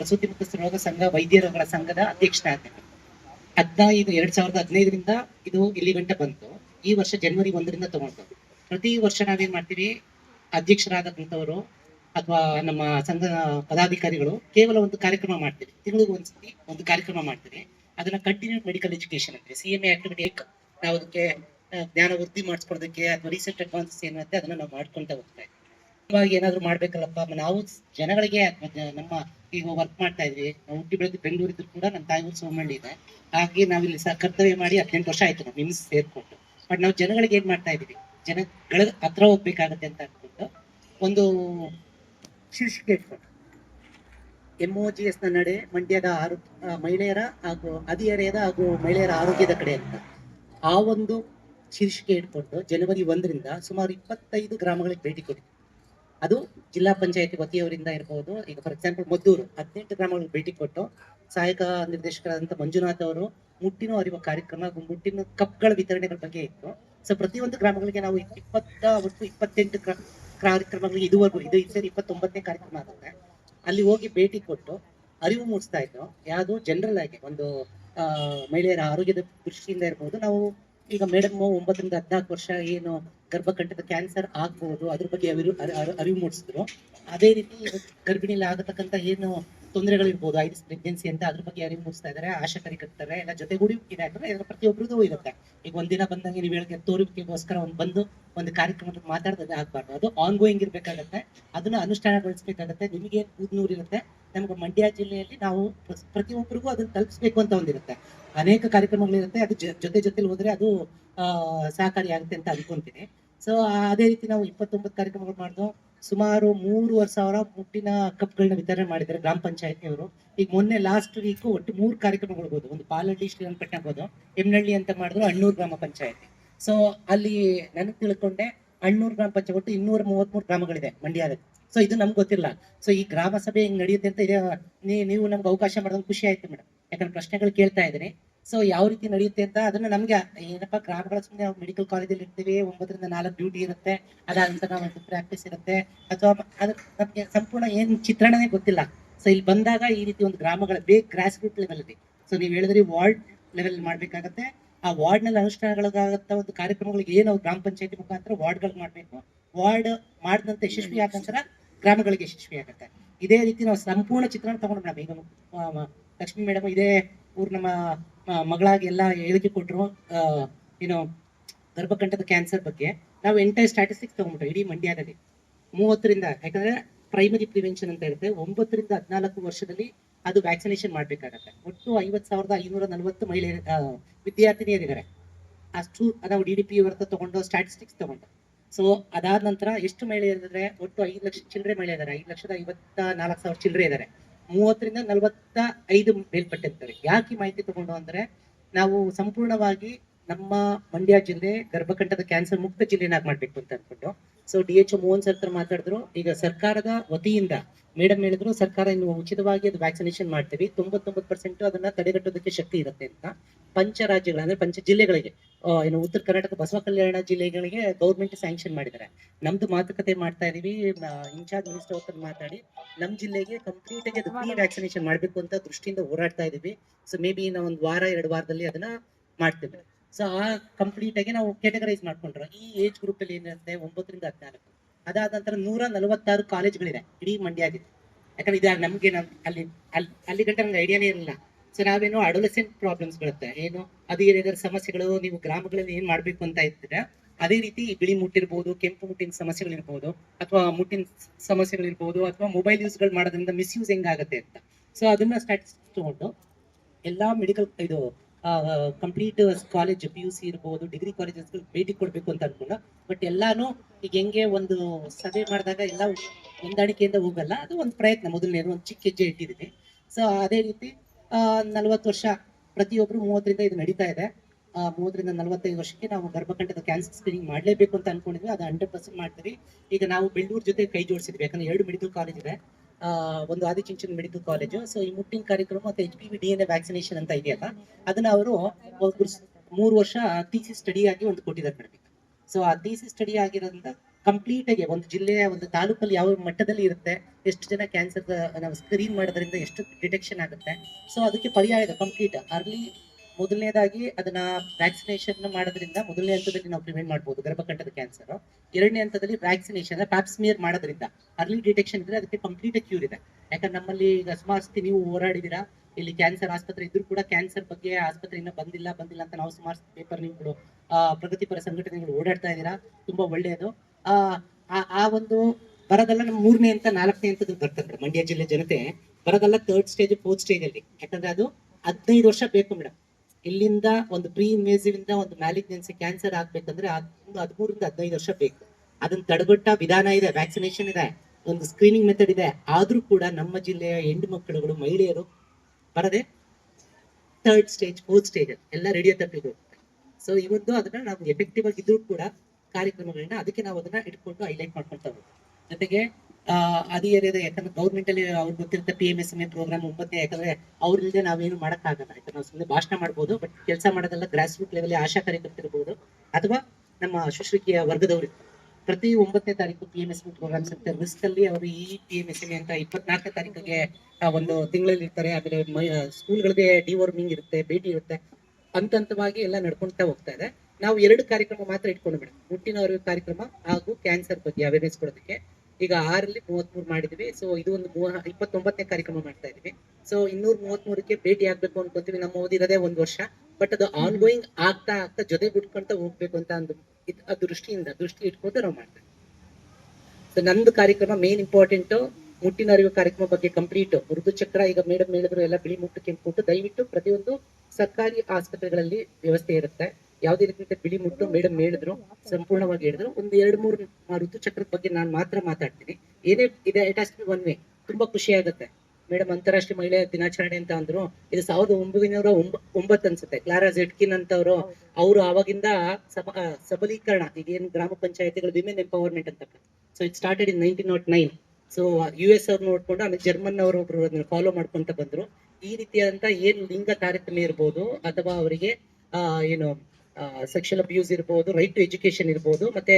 ಪ್ರಸೂತಿ ಮತ್ತು ಸ್ತ್ರೀರೋಗ ಸಂಘ ವೈದ್ಯರುಗಳ ಸಂಘದ ಅಧ್ಯಕ್ಷನಾಗಿದ್ದೇನೆ ಹದಿನೈದು, ಎರಡ್ ಸಾವಿರದ ಹದಿನೈದರಿಂದ ಇದು ಇಲ್ಲಿ ಗಂಟೆ ಬಂತು. ಈ ವರ್ಷ ಜನವರಿ ಒಂದರಿಂದ ತಗೊಂಡು ಪ್ರತಿ ವರ್ಷ ನಾವೇನ್ ಮಾಡ್ತೀವಿ? ಅಧ್ಯಕ್ಷರಾದಂಥವರು ಅಥವಾ ನಮ್ಮ ಸಂಘ ಪದಾಧಿಕಾರಿಗಳು ಕೇವಲ ಒಂದು ಕಾರ್ಯಕ್ರಮ ಮಾಡ್ತೀವಿ. ತಿಂಗಳಿಗೆ ಒಂದ್ಸತಿ ಒಂದು ಕಾರ್ಯಕ್ರಮ ಮಾಡ್ತೀವಿ. ಅದನ್ನ ಕಂಟಿನ್ಯೂ ಮೆಡಿಕಲ್ ಎಜುಕೇಶನ್ ಅಂತ ಸಿ ಎಂ ಎ ಆಕ್ಟಿವಿಟಿ ನಾವು ಅದಕ್ಕೆ ಜ್ಞಾನ ವೃದ್ಧಿ ಮಾಡಿಸ್ಕೊಡೋದಕ್ಕೆ ಅಥವಾ ರೀಸೆಂಟ್ ಅಡ್ವಾನ್ಸ್ ಏನಂತೆ ಅದನ್ನ ನಾವು ಮಾಡ್ಕೊಂತ ಹೋಗ್ತಾ ಇದ್ದೀವಿ. ಇವಾಗ ಏನಾದ್ರು ಮಾಡ್ಬೇಕಲ್ಲಪ್ಪ ನಾವು ಜನಗಳಿಗೆ ನಮ್ಮ ಈಗ ವರ್ಕ್ ಮಾಡ್ತಾ ಇದ್ವಿ ಹುಟ್ಟಿ ಬೆಳೆದು ಬೆಂಗಳೂರು ಇದ್ರು ಕೂಡ ನಮ್ಮ ತಾಯಿ ಊರು ಸೋಮಳ್ಳಿ ಇದೆ. ಹಾಗೆ ನಾವಿಲ್ಲಿ ಸಹ ಕರ್ತವ್ಯ ಮಾಡಿ ಹದಿನೆಂಟು ವರ್ಷ ಆಯ್ತು ನಾವು ನಿಮ್ಸ್ ಸೇರ್ಕೊಂಡು. ಬಟ್ ನಾವು ಜನಗಳಿಗೆ ಏನ್ ಮಾಡ್ತಾ ಇದೀವಿ ಜನಗಳ ಹತ್ರ ಹೋಗ್ಬೇಕಾಗತ್ತೆ ಅಂತ ಅನ್ಕೊಂಡು ಒಂದು ಶೀರ್ಷಿಕೆ ಇಟ್ಕೊಂಡು. ಎಂ ಒ ಜಿ ಎಸ್ನ ನಡೆ ಮಂಡ್ಯದ ಆರೋಗ್ಯ ಮಹಿಳೆಯರ ಹಾಗೂ ಹದಿಹರೆಯದ ಹಾಗೂ ಮಹಿಳೆಯರ ಆರೋಗ್ಯದ ಕಡೆ ಅಂತ. ಆ ಒಂದು ಶೀರ್ಷಿಕೆ ಇಟ್ಕೊಂಡು ಜನವರಿ ಒಂದರಿಂದ ಸುಮಾರು ಇಪ್ಪತ್ತೈದು ಗ್ರಾಮಗಳಿಗೆ ಭೇಟಿ ಕೊಟ್ಟಿದ್ವಿ ಅದು ಜಿಲ್ಲಾ ಪಂಚಾಯತಿ ವತಿಯವರಿಂದ ಇರಬಹುದು ಈಗ ಫಾರ್ ಎಕ್ಸಾಂಪಲ್ ಮದ್ದೂರು ಹದಿನೆಂಟು ಗ್ರಾಮಗಳಿಗೆ ಭೇಟಿ ಕೊಟ್ಟು ಸಹಾಯಕ ನಿರ್ದೇಶಕರಾದಂತಹ ಮಂಜುನಾಥ್ ಅವರು ಮುಟ್ಟಿನ ಅರಿವ ಕಾರ್ಯಕ್ರಮ, ಮುಟ್ಟಿನ ಕಪ್ಗಳ ವಿತರಣೆಗಳ ಬಗ್ಗೆ ಇತ್ತು. ಸೊ ಪ್ರತಿಯೊಂದು ಗ್ರಾಮಗಳಿಗೆ ನಾವು ಇಪ್ಪತ್ತ ಒಟ್ಟು ಇಪ್ಪತ್ತೆಂಟು ಕ್ರ- ಕಾರ್ಯಕ್ರಮಗಳಿಗೆ ಇದುವರೆಗೂ, ಇದು ಸರಿ ಇಪ್ಪತ್ತೊಂಬತ್ತನೇ ಕಾರ್ಯಕ್ರಮ ಆಗುತ್ತೆ. ಅಲ್ಲಿ ಹೋಗಿ ಭೇಟಿ ಕೊಟ್ಟು ಅರಿವು ಮೂಡಿಸ್ತಾ ಇದ್ರು ಯಾವುದು ಜನರಲ್ ಆಗಿ ಒಂದು ಮಹಿಳೆಯರ ಆರೋಗ್ಯದ ದೃಷ್ಟಿಯಿಂದ ಇರ್ಬೋದು. ನಾವು ಈಗ ಮೇಡಮ್ ಒಂಬತ್ತರಿಂದ ಹದಿನಾಲ್ಕು ವರ್ಷ ಏನು ಗರ್ಭಕಂಠದ ಕ್ಯಾನ್ಸರ್ ಆಗ್ಬಹುದು ಅದ್ರ ಬಗ್ಗೆ ಅವರು ಅರಿ- ಅರಿ- ಅರಿವು ಮೂಡಿಸಿದ್ರು. ಅದೇ ರೀತಿ ಗರ್ಭಿಣಿಯಲ್ಲಿ ಆಗತಕ್ಕಂತ ಏನು ತೊಂದರೆಗಳಿರ್ಬೋದು, ಐದು ಪ್ರೆಗ್ನೆನ್ಸಿ ಅಂತ ಅದ್ರ ಬಗ್ಗೆ ಅರಿವು ಮೂಡಿಸ್ತಾ ಇದಾರೆ ಆಶಾ ಕಾರ್ಯಕರ್ತಾರೆ, ಎಲ್ಲ ಜೊತೆಗೂಡಿ ಇದೆ ಯಾಕಂದ್ರೆ ಇರುತ್ತೆ. ಈಗ ಒಂದಿನ ಬಂದಂಗೆ ನೀವು ಹೇಳಿದ್ರೆ ತೋರಿಕೆಗೋಸ್ಕರ ಒಂದು ಬಂದು ಒಂದು ಕಾರ್ಯಕ್ರಮದ ಮಾತಾಡೋದು ಆಗ್ಬಾರ್ದು. ಅದು ಆನ್ ಗೋಯಿಂಗ್ ಇರ್ಬೇಕಾಗತ್ತೆ. ಅದನ್ನ ಅನುಷ್ಠಾನಗೊಳಿಸ್ಬೇಕಾಗತ್ತೆ. ನಿಮಗೆ ಕೂದ್ನೂರು ಇರುತ್ತೆ. ನಮ್ಗೆ ಮಂಡ್ಯ ಜಿಲ್ಲೆಯಲ್ಲಿ ನಾವು ಪ್ರ- ಪ್ರತಿಯೊಬ್ಬರಿಗೂ ಅದನ್ನ ತಲುಪಿಸ್ಬೇಕು ಅಂತ ಒಂದಿರುತ್ತೆ. ಅನೇಕ ಕಾರ್ಯಕ್ರಮಗಳಿರುತ್ತೆ, ಅದು ಜೊತೆ ಜೊತೆಲಿ ಹೋದ್ರೆ ಅದು ಸಹಕಾರಿಯಾಗುತ್ತೆ ಅಂತ ಅನ್ಕೊಂತೀನಿ. ಸೊ ಅದೇ ರೀತಿ ನಾವು ಇಪ್ಪತ್ತೊಂಬತ್ತು ಕಾರ್ಯಕ್ರಮಗಳು ಮಾಡಿದ್ವು ಸುಮಾರು ಮೂರುವರೆ ಸಾವಿರ ಮುಟ್ಟಿನ ಕಪ್ಗಳನ್ನ ವಿತರಣೆ ಮಾಡಿದ್ದಾರೆ ಗ್ರಾಮ ಪಂಚಾಯತಿಯವರು ಈಗ ಮೊನ್ನೆ ಲಾಸ್ಟ್ ವೀಕ್ ಒಟ್ಟು ಮೂರು ಕಾರ್ಯಕ್ರಮಗಳು ಒಂದು ಪಾಲಹಳ್ಳಿ ಶ್ರೀರಂಗಪಟ್ಟಣ ಹೋದು ಎಮ್ನಳ್ಳಿ ಅಂತ ಮಾಡಿದ್ರು ಅಣ್ಣೂರು ಗ್ರಾಮ ಪಂಚಾಯತ್. ಸೊ ಅಲ್ಲಿ ನನಗೆ ತಿಳ್ಕೊಂಡೆ ಅಣ್ಣೂರು ಗ್ರಾಮ ಪಂಚಾಯತ್ ಒಟ್ಟು ಇನ್ನೂರ ಮೂವತ್ಮೂರು ಗ್ರಾಮಗಳಿದೆ ಮಂಡ್ಯದಲ್ಲಿ. ಸೊ ಇದು ನಮ್ಗೆ ಗೊತ್ತಿಲ್ಲ. ಸೊ ಈ ಗ್ರಾಮ ಸಭೆ ಹೆಂಗ್ ನಡೆಯುತ್ತೆ ಅಂತ ನೀವು ನಮ್ಗೆ ಅವಕಾಶ ಮಾಡೋದು ಖುಷಿ ಆಯ್ತು ಮೇಡಮ್ ಯಾಕಂದ್ರೆ ಪ್ರಶ್ನೆಗಳು ಕೇಳ್ತಾ ಇದ್ದೀನಿ. ಸೊ ಯಾವ ರೀತಿ ನಡೆಯುತ್ತೆ ಅಂತ ಅದನ್ನ ನಮ್ಗೆ, ಏನಪ್ಪಾ ಗ್ರಾಮಗಳ ಸುಮ್ಮನೆ ಮೆಡಿಕಲ್ ಕಾಲೇಜಲ್ಲಿ ಇರ್ತೀವಿ, ಒಂಬತ್ತರಿಂದ ನಾಲ್ಕು ಡ್ಯೂಟಿ ಇರುತ್ತೆ ಅದಾದ ನಾವು ಪ್ರಾಕ್ಟೀಸ್ ಇರುತ್ತೆ. ಅಥವಾ ಅದ್ರ ನಮಗೆ ಸಂಪೂರ್ಣ ಏನ್ ಚಿತ್ರಣನೇ ಗೊತ್ತಿಲ್ಲ. ಸೊ ಇಲ್ಲಿ ಬಂದಾಗ ಈ ರೀತಿ ಒಂದು ಗ್ರಾಮಗಳ ಬೇಗ ಗ್ರಾಸ್ ರೂಟ್ ಲೆವೆಲ್ ಅಲ್ಲಿ. ಸೊ ನೀವು ಹೇಳಿದ್ರಿ ವಾರ್ಡ್ ಲೆವೆಲ್ ಮಾಡ್ಬೇಕಾಗತ್ತೆ. ಆ ವಾರ್ಡ್ನಲ್ಲಿ ಅನುಷ್ಠಾನಗಳಾಗತ್ತ ಒಂದು ಕಾರ್ಯಕ್ರಮಗಳಿಗೆ ಏನು ಗ್ರಾಮ ಪಂಚಾಯತಿ ಮುಖಾಂತರ ವಾರ್ಡ್ಗಳಿಗೆ ಮಾಡಬೇಕು. ವಾರ್ಡ್ ಮಾಡಿದಂತ ಯಶಸ್ವಿ ಆದ ನಂತರ ಗ್ರಾಮಗಳಿಗೆ ಯಶಸ್ವಿ ಆಗುತ್ತೆ ಇದೇ ರೀತಿ ನಾವು ಸಂಪೂರ್ಣ ಚಿತ್ರಣ ತಗೊಂಡು ಮೇಡಮ್ ಈಗ ಲಕ್ಷ್ಮಿ ಮೇಡಮ್ ಇದೇ ಊರ್ ನಮ್ಮ ಮಗಳಾಗಿ ಎಲ್ಲ ಹೇಳಿಕೆ ಕೊಟ್ಟರು ಏನು, ಗರ್ಭಕಂಠದ ಕ್ಯಾನ್ಸರ್ ಬಗ್ಗೆ. ನಾವು ಎಂಟೈ ಸ್ಟಾಟಿಸ್ಟಿಕ್ಸ್ ತಗೊಂಡ್ಬಿಟ್ಟು ಇಡೀ ಮಂಡ್ಯದಲ್ಲಿ. ಮೂವತ್ತರಿಂದ, ಯಾಕಂದ್ರೆ ಪ್ರೈಮರಿ ಪ್ರಿವೆನ್ಷನ್ ಅಂತ ಇರುತ್ತೆ. ಒಂಬತ್ತರಿಂದ ಹದಿನಾಲ್ಕು ವರ್ಷದಲ್ಲಿ ಅದು ವ್ಯಾಕ್ಸಿನೇಷನ್ ಮಾಡಬೇಕಾಗತ್ತೆ. ಒಟ್ಟು ಐವತ್ತು ಸಾವಿರದ ಐನೂರ ನಲವತ್ತು ಮಹಿಳೆಯರು ವಿದ್ಯಾರ್ಥಿನಿಯರಿದ್ದಾರೆ. ಅಷ್ಟು ನಾವು ಡಿ ಡಿ ಪಿ ತಗೊಂಡು ಸ್ಟಾಟಿಸ್ಟಿಕ್ಸ್ ತಗೊಂಡು. ಸೊ ಅದಾದ ನಂತರ ಎಷ್ಟು ಮಹಿಳೆಯರಿದ್ದಾರೆ ಒಟ್ಟು ಐದು ಲಕ್ಷ ಚಿಲ್ಲರೆ ಮಹಿಳೆ ಇದ್ದಾರೆ ಐದು ಲಕ್ಷದ ಐವತ್ತ ನಾಲ್ಕು ಸಾವಿರ ಚಿಲ್ಲರೆ ಇದ್ದಾರೆ ಮೂವತ್ತರಿಂದ ನಲವತ್ತ ಐದು ಮೇಲ್ಪಟ್ಟಿರ್ತಾರೆ. ಯಾಕೆ ಮಾಹಿತಿ ತಗೊಂಡು ಅಂದ್ರೆ, ನಾವು ಸಂಪೂರ್ಣವಾಗಿ ನಮ್ಮ ಮಂಡ್ಯ ಜಿಲ್ಲೆ ಗರ್ಭಕಂಠದ ಕ್ಯಾನ್ಸರ್ ಮುಕ್ತ ಜಿಲ್ಲೆನಾಗಿ ಮಾಡ್ಬೇಕು ಅಂತ ಅನ್ಕೊಂಡು so D H Mohan sir ಹತ್ರ ಮಾತಾಡಿದ್ರು. ಈಗ ಸರ್ಕಾರದ ವತಿಯಿಂದ, ಮೇಡಮ್ ಹೇಳಿದ್ರು, ಸರ್ಕಾರ ಇನ್ನು ಉಚಿತವಾಗಿ ಅದು ವ್ಯಾಕ್ಸಿನೇಷನ್ ಮಾಡ್ತೀವಿ. ತೊಂಬತ್ತೊಂಬತ್ತು ಪರ್ಸೆಂಟ್ ಅದನ್ನ ತಡೆಗಟ್ಟೋದಕ್ಕೆ ಶಕ್ತಿ ಇರುತ್ತೆ ಅಂತ. ಪಂಚ ರಾಜ್ಯಗಳ ಅಂದ್ರೆ ಪಂಚ ಜಿಲ್ಲೆಗಳಿಗೆ ಏನು ಉತ್ತರ ಕರ್ನಾಟಕ ಬಸವ ಕಲ್ಯಾಣ ಜಿಲ್ಲೆಗಳಿಗೆ ಗೌರ್ಮೆಂಟ್ ಸ್ಯಾಂಕ್ಷನ್ ಮಾಡಿದ್ದಾರೆ. ನಮ್ದು ಮಾತುಕತೆ ಮಾಡ್ತಾ ಇದೀವಿ ಇನ್ಚಾರ್ಜ್ ಮಿನಿಸ್ಟರ್ ಹತ್ರ ಮಾತಾಡಿ, ನಮ್ ಜಿಲ್ಲೆಗೆ ಕಂಪ್ಲೀಟ್ ಆಗಿ ಅದು ಫ್ರೀ ವ್ಯಾಕ್ಸಿನೇಷನ್ ಮಾಡ್ಬೇಕು ಅಂತ ದೃಷ್ಟಿಯಿಂದ ಹೋರಾಡ್ತಾ ಇದೀವಿ. ಸೊ ಮೇ ಬಿ ನಾವು ಒಂದು ವಾರ, ಎರಡು ವಾರದಲ್ಲಿ ಅದನ್ನ ಮಾಡ್ತೇವೆ. ಸೊ ಆ ಕಂಪ್ಲೀಟ್ ಆಗಿ ನಾವು ಕ್ಯಾಟಗರೈಸ್ ಮಾಡ್ಕೊಂಡ್ರು, ಈ ಏಜ್ ಗ್ರೂಪ್ ಅಲ್ಲಿ ಏನಿರುತ್ತೆ ಒಂಬತ್ತರಿಂದ ಹದಿನಾಲ್ಕು, ಅದಾದ ನಂತರ ನೂರ ನಲವತ್ತಾರು ಕಾಲೇಜ್ಗಳಿದೆ ಇಡೀ ಮಂಡ್ಯದಲ್ಲಿ ಯಾಕಂದ್ರೆ ಇದು ನಮ್ಗೆ ನಮ್ ಅಲ್ಲಿ ಅಲ್ಲಿ ಗಂಟ ನಮ್ಗೆ ಐಡಿಯಾನೇ ಇರಲಿಲ್ಲ. ಸೊ ನಾವೇನು ಅಡೋಲೆಸೆಂಟ್ ಪ್ರಾಬ್ಲಮ್ಸ್ ಬರುತ್ತೆ. ಏನು? ಅದೇ ಏನಾದ್ರು ಸಮಸ್ಯೆಗಳು? ನೀವು ಗ್ರಾಮಗಳಲ್ಲಿ ಏನ್ ಮಾಡ್ಬೇಕು ಅಂತ ಇರ್ತೀರ ಅದೇ ರೀತಿ ಬಿಳಿ ಮುಟ್ಟಿರ್ಬೋದು, ಕೆಂಪು ಮುಟ್ಟಿನ ಸಮಸ್ಯೆಗಳಿರ್ಬೋದು ಅಥವಾ ಮುಟ್ಟಿನ ಸಮಸ್ಯೆಗಳಿರ್ಬೋದು ಅಥವಾ ಮೊಬೈಲ್ ಯೂಸ್ಗಳು ಮಾಡೋದ್ರಿಂದ ಮಿಸ್ಯೂಸ್ ಹೆಂಗಾಗತ್ತೆ ಅಂತ. ಸೊ ಅದನ್ನ ಸ್ಟಾಟಿಸ್ಟಿಕ್ಸ್ ತಗೊಂಡು ಎಲ್ಲಾ ಮೆಡಿಕಲ್ ಇದು complete college P U C ಇರ್ಬೋದು ಡಿಗ್ರಿ ಕಾಲೇಜಸ್ ಭೇಟಿ ಕೊಡಬೇಕು ಅಂತ ಅನ್ಕೊಂಡ ಬಟ್ ಎಲ್ಲಾನು ಈಗ ಹೆಂಗೆ ಒಂದು ಸರ್ವೆ ಮಾಡಿದಾಗ ಎಲ್ಲ ಹೊಂದಾಣಿಕೆಯಿಂದ ಹೋಗಲ್ಲ. ಅದು ಒಂದು ಪ್ರಯತ್ನ. ಮೊದಲನೇ ಒಂದು ಚಿಕ್ಕ ಹೆಜ್ಜೆ ಇಟ್ಟಿದ್ದೀನಿ. ಸೊ ಅದೇ ರೀತಿ ನಲವತ್ತು ವರ್ಷ ಪ್ರತಿಯೊಬ್ರು ಮೂವತ್ತರಿಂದ ಇದು ನಡೀತಾ ಇದೆ. ಮೂವತ್ತರಿಂದ ನಲವತ್ತೈದು ವರ್ಷಕ್ಕೆ ನಾವು ಗರ್ಭಕಂಠದ ಕ್ಯಾನ್ಸರ್ ಸ್ಕ್ರೀನಿಂಗ್ ಮಾಡಲೇಬೇಕು ಅಂತ ಅನ್ಕೊಂಡಿದ್ವಿ. ಅದು ಹಂಡ್ರೆಡ್ ಪರ್ಸೆಂಟ್ ಮಾಡ್ತೀವಿ. ಈಗ ನಾವು ಬೆಂಗಳೂರು ಜೊತೆ ಕೈ ಜೋಡಿಸಿದ್ವಿ. ಯಾಕಂದ್ರೆ ಎರಡು ಮೆಡಿಕಲ್ ಕಾಲೇಜ್ ಇದೆ. ಒಂದು ಆದಿಚುಂಚನ ಮೆಡಿಕಲ್ ಕಾಲೇಜು ಸೊ ಈ ಮುಟ್ಟಿನ ಕಾರ್ಯಕ್ರಮ ಮತ್ತೆ H P V D N A vaccination ಅಂತ ಇದೆಯಲ್ಲ, ಅದನ್ನ ಅವರು ಮೂರು ವರ್ಷ ಥೀಸಿ ಸ್ಟಡಿ ಆಗಿ ಒಂದು ಕೊಟ್ಟಿದ್ದಾರೆ ಸೊ ಆ ಥೀಸಿ ಸ್ಟಡಿ ಆಗಿರೋದ್ರಿಂದ ಕಂಪ್ಲೀಟ್ ಆಗಿ ಒಂದು ಜಿಲ್ಲೆಯ ಒಂದು ತಾಲೂಕಲ್ಲಿ ಯಾವ ಮಟ್ಟದಲ್ಲಿ ಇರುತ್ತೆ ಎಷ್ಟು ಜನ ಕ್ಯಾನ್ಸರ್ ನಾವು ಸ್ಕ್ರೀನ್ ಮಾಡೋದ್ರಿಂದ ಎಷ್ಟು ಡಿಟೆಕ್ಷನ್ ಆಗುತ್ತೆ. ಸೊ ಅದಕ್ಕೆ ಪರ್ಯಾಯ ಇದೆ ಕಂಪ್ಲೀಟ್ ಅರ್ಲಿ ಮೊದಲನೇದಾಗಿ ಅದನ್ನ ವ್ಯಾಕ್ಸಿನೇಷನ್ ಮಾಡೋದ್ರಿಂದ ಮೊದಲನೇ ಹಂತದಲ್ಲಿ ನಾವು ಪ್ರಿವೆಂಟ್ ಮಾಡ್ಬೋದು ಗರ್ಭಕಂಠದ ಕ್ಯಾನ್ಸರ್ ಎರಡನೇ ಹಂತದಲ್ಲಿ ವ್ಯಾಕ್ಸಿನೇಷನ್ ಪ್ಯಾಪ್ಸ್ಮಿಯರ್ ಮಾಡೋದ್ರಿಂದ. ಅರ್ಲಿ ಡಿಟೆಕ್ಷನ್ ಇದ್ರೆ ಅದಕ್ಕೆ ಕಂಪ್ಲೀಟ್ ಕ್ಯೂರ್ ಇದೆ. ಯಾಕಂದ್ರೆ ನಮ್ಮಲ್ಲಿ ಈಗ ಸುಮಾರು ನೀವು ಹೋರಾಡಿದೀರಾ ಇಲ್ಲಿ ಕ್ಯಾನ್ಸರ್ ಆಸ್ಪತ್ರೆ ಇದ್ರೂ ಕೂಡ ಕ್ಯಾನ್ಸರ್ ಬಗ್ಗೆ ಆಸ್ಪತ್ರೆ ಇನ್ನೂ ಬಂದಿಲ್ಲ ಬಂದಿಲ್ಲ ಅಂತ ನಾವು ಸುಮಾರು ಪೇಪರ್ ನಿಮ್ಗಳು ಆ, ಪ್ರಗತಿಪರ ಸಂಘಟನೆಗಳು ಓಡಾಡ್ತಾ ಇದ್ದೀರಾ ತುಂಬಾ ಒಳ್ಳೆಯದು. ಆ, ಆ- ಒಂದು ಬರೋದೆಲ್ಲ ನಮ್ಮ ಮೂರನೇ ಅಂತ ನಾಲ್ಕನೇ ಅಂತದ್ದು ಬರ್ತದೆ ಮಂಡ್ಯ ಜಿಲ್ಲೆ ಜನತೆ. ಬರೋದೆಲ್ಲ ಥರ್ಡ್ ಸ್ಟೇಜ್ ಫೋರ್ತ್ ಸ್ಟೇಜ್ ಅಲ್ಲಿ. ಯಾಕಂದ್ರೆ ಅದು ಹದಿನೈದು ವರ್ಷ ಬೇಕು ಮೇಡಮ್ ಇಲ್ಲಿಂದ ಒಂದು ಪ್ರೀ ಇನ್ವೇಸಿವ್ ಇಂದ ಒಂದು ಮ್ಯಾಲಿಗ್ನೆನ್ಸಿ ಕ್ಯಾನ್ಸರ್ ಆಗ್ಬೇಕಂದ್ರೆ ಹದಿಮೂರಿಂದ ಹದಿನೈದು ವರ್ಷ ಬೇಕು. ಅದನ್ನ ತಡೆಗಟ್ಟ ವಿಧಾನ ಇದೆ ವ್ಯಾಕ್ಸಿನೇಷನ್ ಇದೆ, ಒಂದು ಸ್ಕ್ರೀನಿಂಗ್ ಮೆಥಡ್ ಇದೆ. ಆದ್ರೂ ಕೂಡ ನಮ್ಮ ಜಿಲ್ಲೆಯ ಹೆಣ್ಣು ಮಕ್ಕಳುಗಳು, ಮಹಿಳೆಯರು ಬರದೆ ಥರ್ಡ್ ಸ್ಟೇಜ್ ಫೋರ್ತ್ ಸ್ಟೇಜ್ ಎಲ್ಲ ರೇಡಿಯೋಥೆರಪಿಗೆ ಸೊ ಇವತ್ತು ಅದನ್ನ ನಾವು ಎಫೆಕ್ಟಿವ್ ಆಗಿದ್ರು ಕೂಡ ಕಾರ್ಯಕ್ರಮಗಳನ್ನ ಅದಕ್ಕೆ ನಾವು ಅದನ್ನ ಇಟ್ಕೊಂಡು ಹೈಲೈಟ್ ಮಾಡ್ಕೊಳ್ತಾ ಹೋಗ್ತೀವಿ ಜೊತೆಗೆ ಅದೇ ಏರಿಯಾದ ಯಾಕಂದ್ರೆ ಗೌರ್ಮೆಂಟ್ ಅಲ್ಲಿ ಅವ್ರಿಗೆ ಗೊತ್ತಿರುತ್ತೆ P M S M A program ಒಂಬತ್ತನೇ, ಯಾಕಂದ್ರೆ ಅವ್ರಿಲ್ಲದೆ ನಾವೇನು ಮಾಡಕ್ಕಾಗಲ್ಲ. ಯಾಕಂದ್ರೆ ನಾವು ಸುಮ್ಮನೆ ಭಾಷಣ ಮಾಡ್ಬೋದು ಬಟ್ ಕೆಲಸ ಮಾಡೋದೆಲ್ಲ ಗ್ರಾಸ್ ರೂಟ್ ಲೆವೆಲ್ ಆಶಾ ಕಾರ್ಯಕರ್ತರಿರ್ಬೋದು ಅಥವಾ ನಮ್ಮ ಶುಶ್ರೂಷಕಿಯ ವರ್ಗದವರು ಪ್ರತಿ ಒಂಬತ್ತನೇ ತಾರೀಕು P M S M programs ಇರುತ್ತೆ. ರಿಸ್ಕ್ ಅಲ್ಲಿ ಅವರು ಈ ಪಿ ಎಂ ಎಸ್ ಎಂ ಅಂತ ಇಪ್ಪತ್ನಾಲ್ಕನೇ ತಾರೀಕಿಗೆ ಒಂದು ತಿಂಗಳಲ್ಲಿ ಇರ್ತಾರೆ. ಆಮೇಲೆ ಸ್ಕೂಲ್ಗಳಿಗೆ ಡಿವರ್ಮಿಂಗ್ ಇರುತ್ತೆ, ಭೇಟಿ ಇರುತ್ತೆ. ಹಂತ ಹಂತವಾಗಿ ಎಲ್ಲ ನಡ್ಕೊಂತಾ ಹೋಗ್ತಾ ಇದೆ. ನಾವು ಎರಡು ಕಾರ್ಯಕ್ರಮ ಮಾತ್ರ ಇಟ್ಕೊಂಡು ಮೇಡಮ್. ಹುಟ್ಟಿನವರು ಅರಿವು ಕಾರ್ಯಕ್ರಮ ಹಾಗೂ ಕ್ಯಾನ್ಸರ್ ಬಗ್ಗೆ ಅವೇರ್ನೆಸ್ ಕೊಡೋದಕ್ಕೆ. ಈಗ ಆರಲ್ಲಿ ಮೂವತ್ಮೂರು ಮಾಡಿದ್ವಿ. ಸೊ ಇದು ಒಂದು ಮೂವ ಇಪ್ಪತ್ತೊಂಬತ್ತನೇ ಕಾರ್ಯಕ್ರಮ ಮಾಡ್ತಾ ಇದೀವಿ. ಸೊ ಇನ್ನೂರ ಮೂವತ್ಮೂರಕ್ಕೆ ಭೇಟಿ ಆಗ್ಬೇಕು ಅನ್ಕೊಂತೀವಿ. ನಮ್ಮ ಓದಿರೋದೇ ಒಂದು ವರ್ಷ. ಬಟ್ ಅದು ಆನ್ ಗೋಯಿಂಗ್ ಆಗ್ತಾ ಆಗ್ತಾ ಜೊತೆ ಬಿಟ್ಕೊಂತ ಹೋಗ್ಬೇಕು ಅಂತ ಒಂದು ದೃಷ್ಟಿಯಿಂದ ದೃಷ್ಟಿ ಇಟ್ಕೊಂಡು ನಾವು ಮಾಡ್ತೇವೆ. ಸೊ ನಂದು ಕಾರ್ಯಕ್ರಮ ಮೇನ್ ಇಂಪಾರ್ಟೆಂಟ್ ಮುಟ್ಟಿನ ಅರಿವು ಕಾರ್ಯಕ್ರಮ ಬಗ್ಗೆ ಕಂಪ್ಲೀಟ್ ಮೃದು ಚಕ್ರ ಈಗ ಮೇಡಮ್ ಹೇಳಿದ್ರು ಎಲ್ಲ ಬಿಳಿ ಮುಟ್ಟು ಕೆಂಪು ಮುಟ್ಟು ದಯವಿಟ್ಟು ಪ್ರತಿಯೊಂದು ಸರ್ಕಾರಿ ಆಸ್ಪತ್ರೆಗಳಲ್ಲಿ ವ್ಯವಸ್ಥೆ ಇರುತ್ತೆ. ಯಾವುದೇ ರೀತಿಯಿಂದ ಬಿಳಿ ಮುಟ್ಟು ಮೇಡಮ್ ಹೇಳಿದ್ರು, ಸಂಪೂರ್ಣವಾಗಿ ಹೇಳಿದ್ರು. ಒಂದು ಎರಡು ಮೂರು ಋತು ಚಕ್ರದ ಬಗ್ಗೆ ನಾನು ಮಾತ್ರ ಮಾತಾಡ್ತೀನಿ. ಏನೇ ಇದೆ ಇಟ್ ಹಾಸ್ ಒನ್ ವೇ ತುಂಬಾ ಖುಷಿ ಆಗುತ್ತೆ. ಮೇಡಮ್ ಅಂತಾರಾಷ್ಟ್ರೀಯ ಮಹಿಳೆಯ ದಿನಾಚರಣೆ ಅಂತ ಅಂದ್ರು, ಇದು ಸಾವಿರದ ಒಂಬೈನೂರ ಒಂಬ, ಒಂಬತ್ತು ಅನ್ಸುತ್ತೆ. ಕ್ಲಾರಾ ಜೆಟ್ಕಿನ್ ಅಂತವ್ರು, ಅವರು ಅವಾಗಿಂದ ಸಬ ಸಬಲೀಕರಣ ಏನು ಗ್ರಾಮ ಪಂಚಾಯತಿಗಳು ವಿಮೆನ್ ಎಂಪವರ್ಮೆಂಟ್ ಅಂತ so it started in nineteen not nine so U S ಅವ್ರು ನೋಡ್ಕೊಂಡು, ಆಮೇಲೆ ಜರ್ಮನ್ ಅವರು ಒಬ್ರು ಅದನ್ನ ಫಾಲೋ ಮಾಡ್ಕೊಂತ ಬಂದ್ರು. ಈ ರೀತಿಯಾದಂತ ಏನ್ ಲಿಂಗ ತಾರತಮ್ಯ ಇರ್ಬೋದು, ಅಥವಾ ಅವರಿಗೆ ಏನು ಸೆಕ್ಷುವಲ್ ಅಬ್ಯೂಸ್ ಇರ್ಬೋದು ರೈಟ್ ಟು ಎಜುಕೇಶನ್ ಇರ್ಬೋದು ಮತ್ತೆ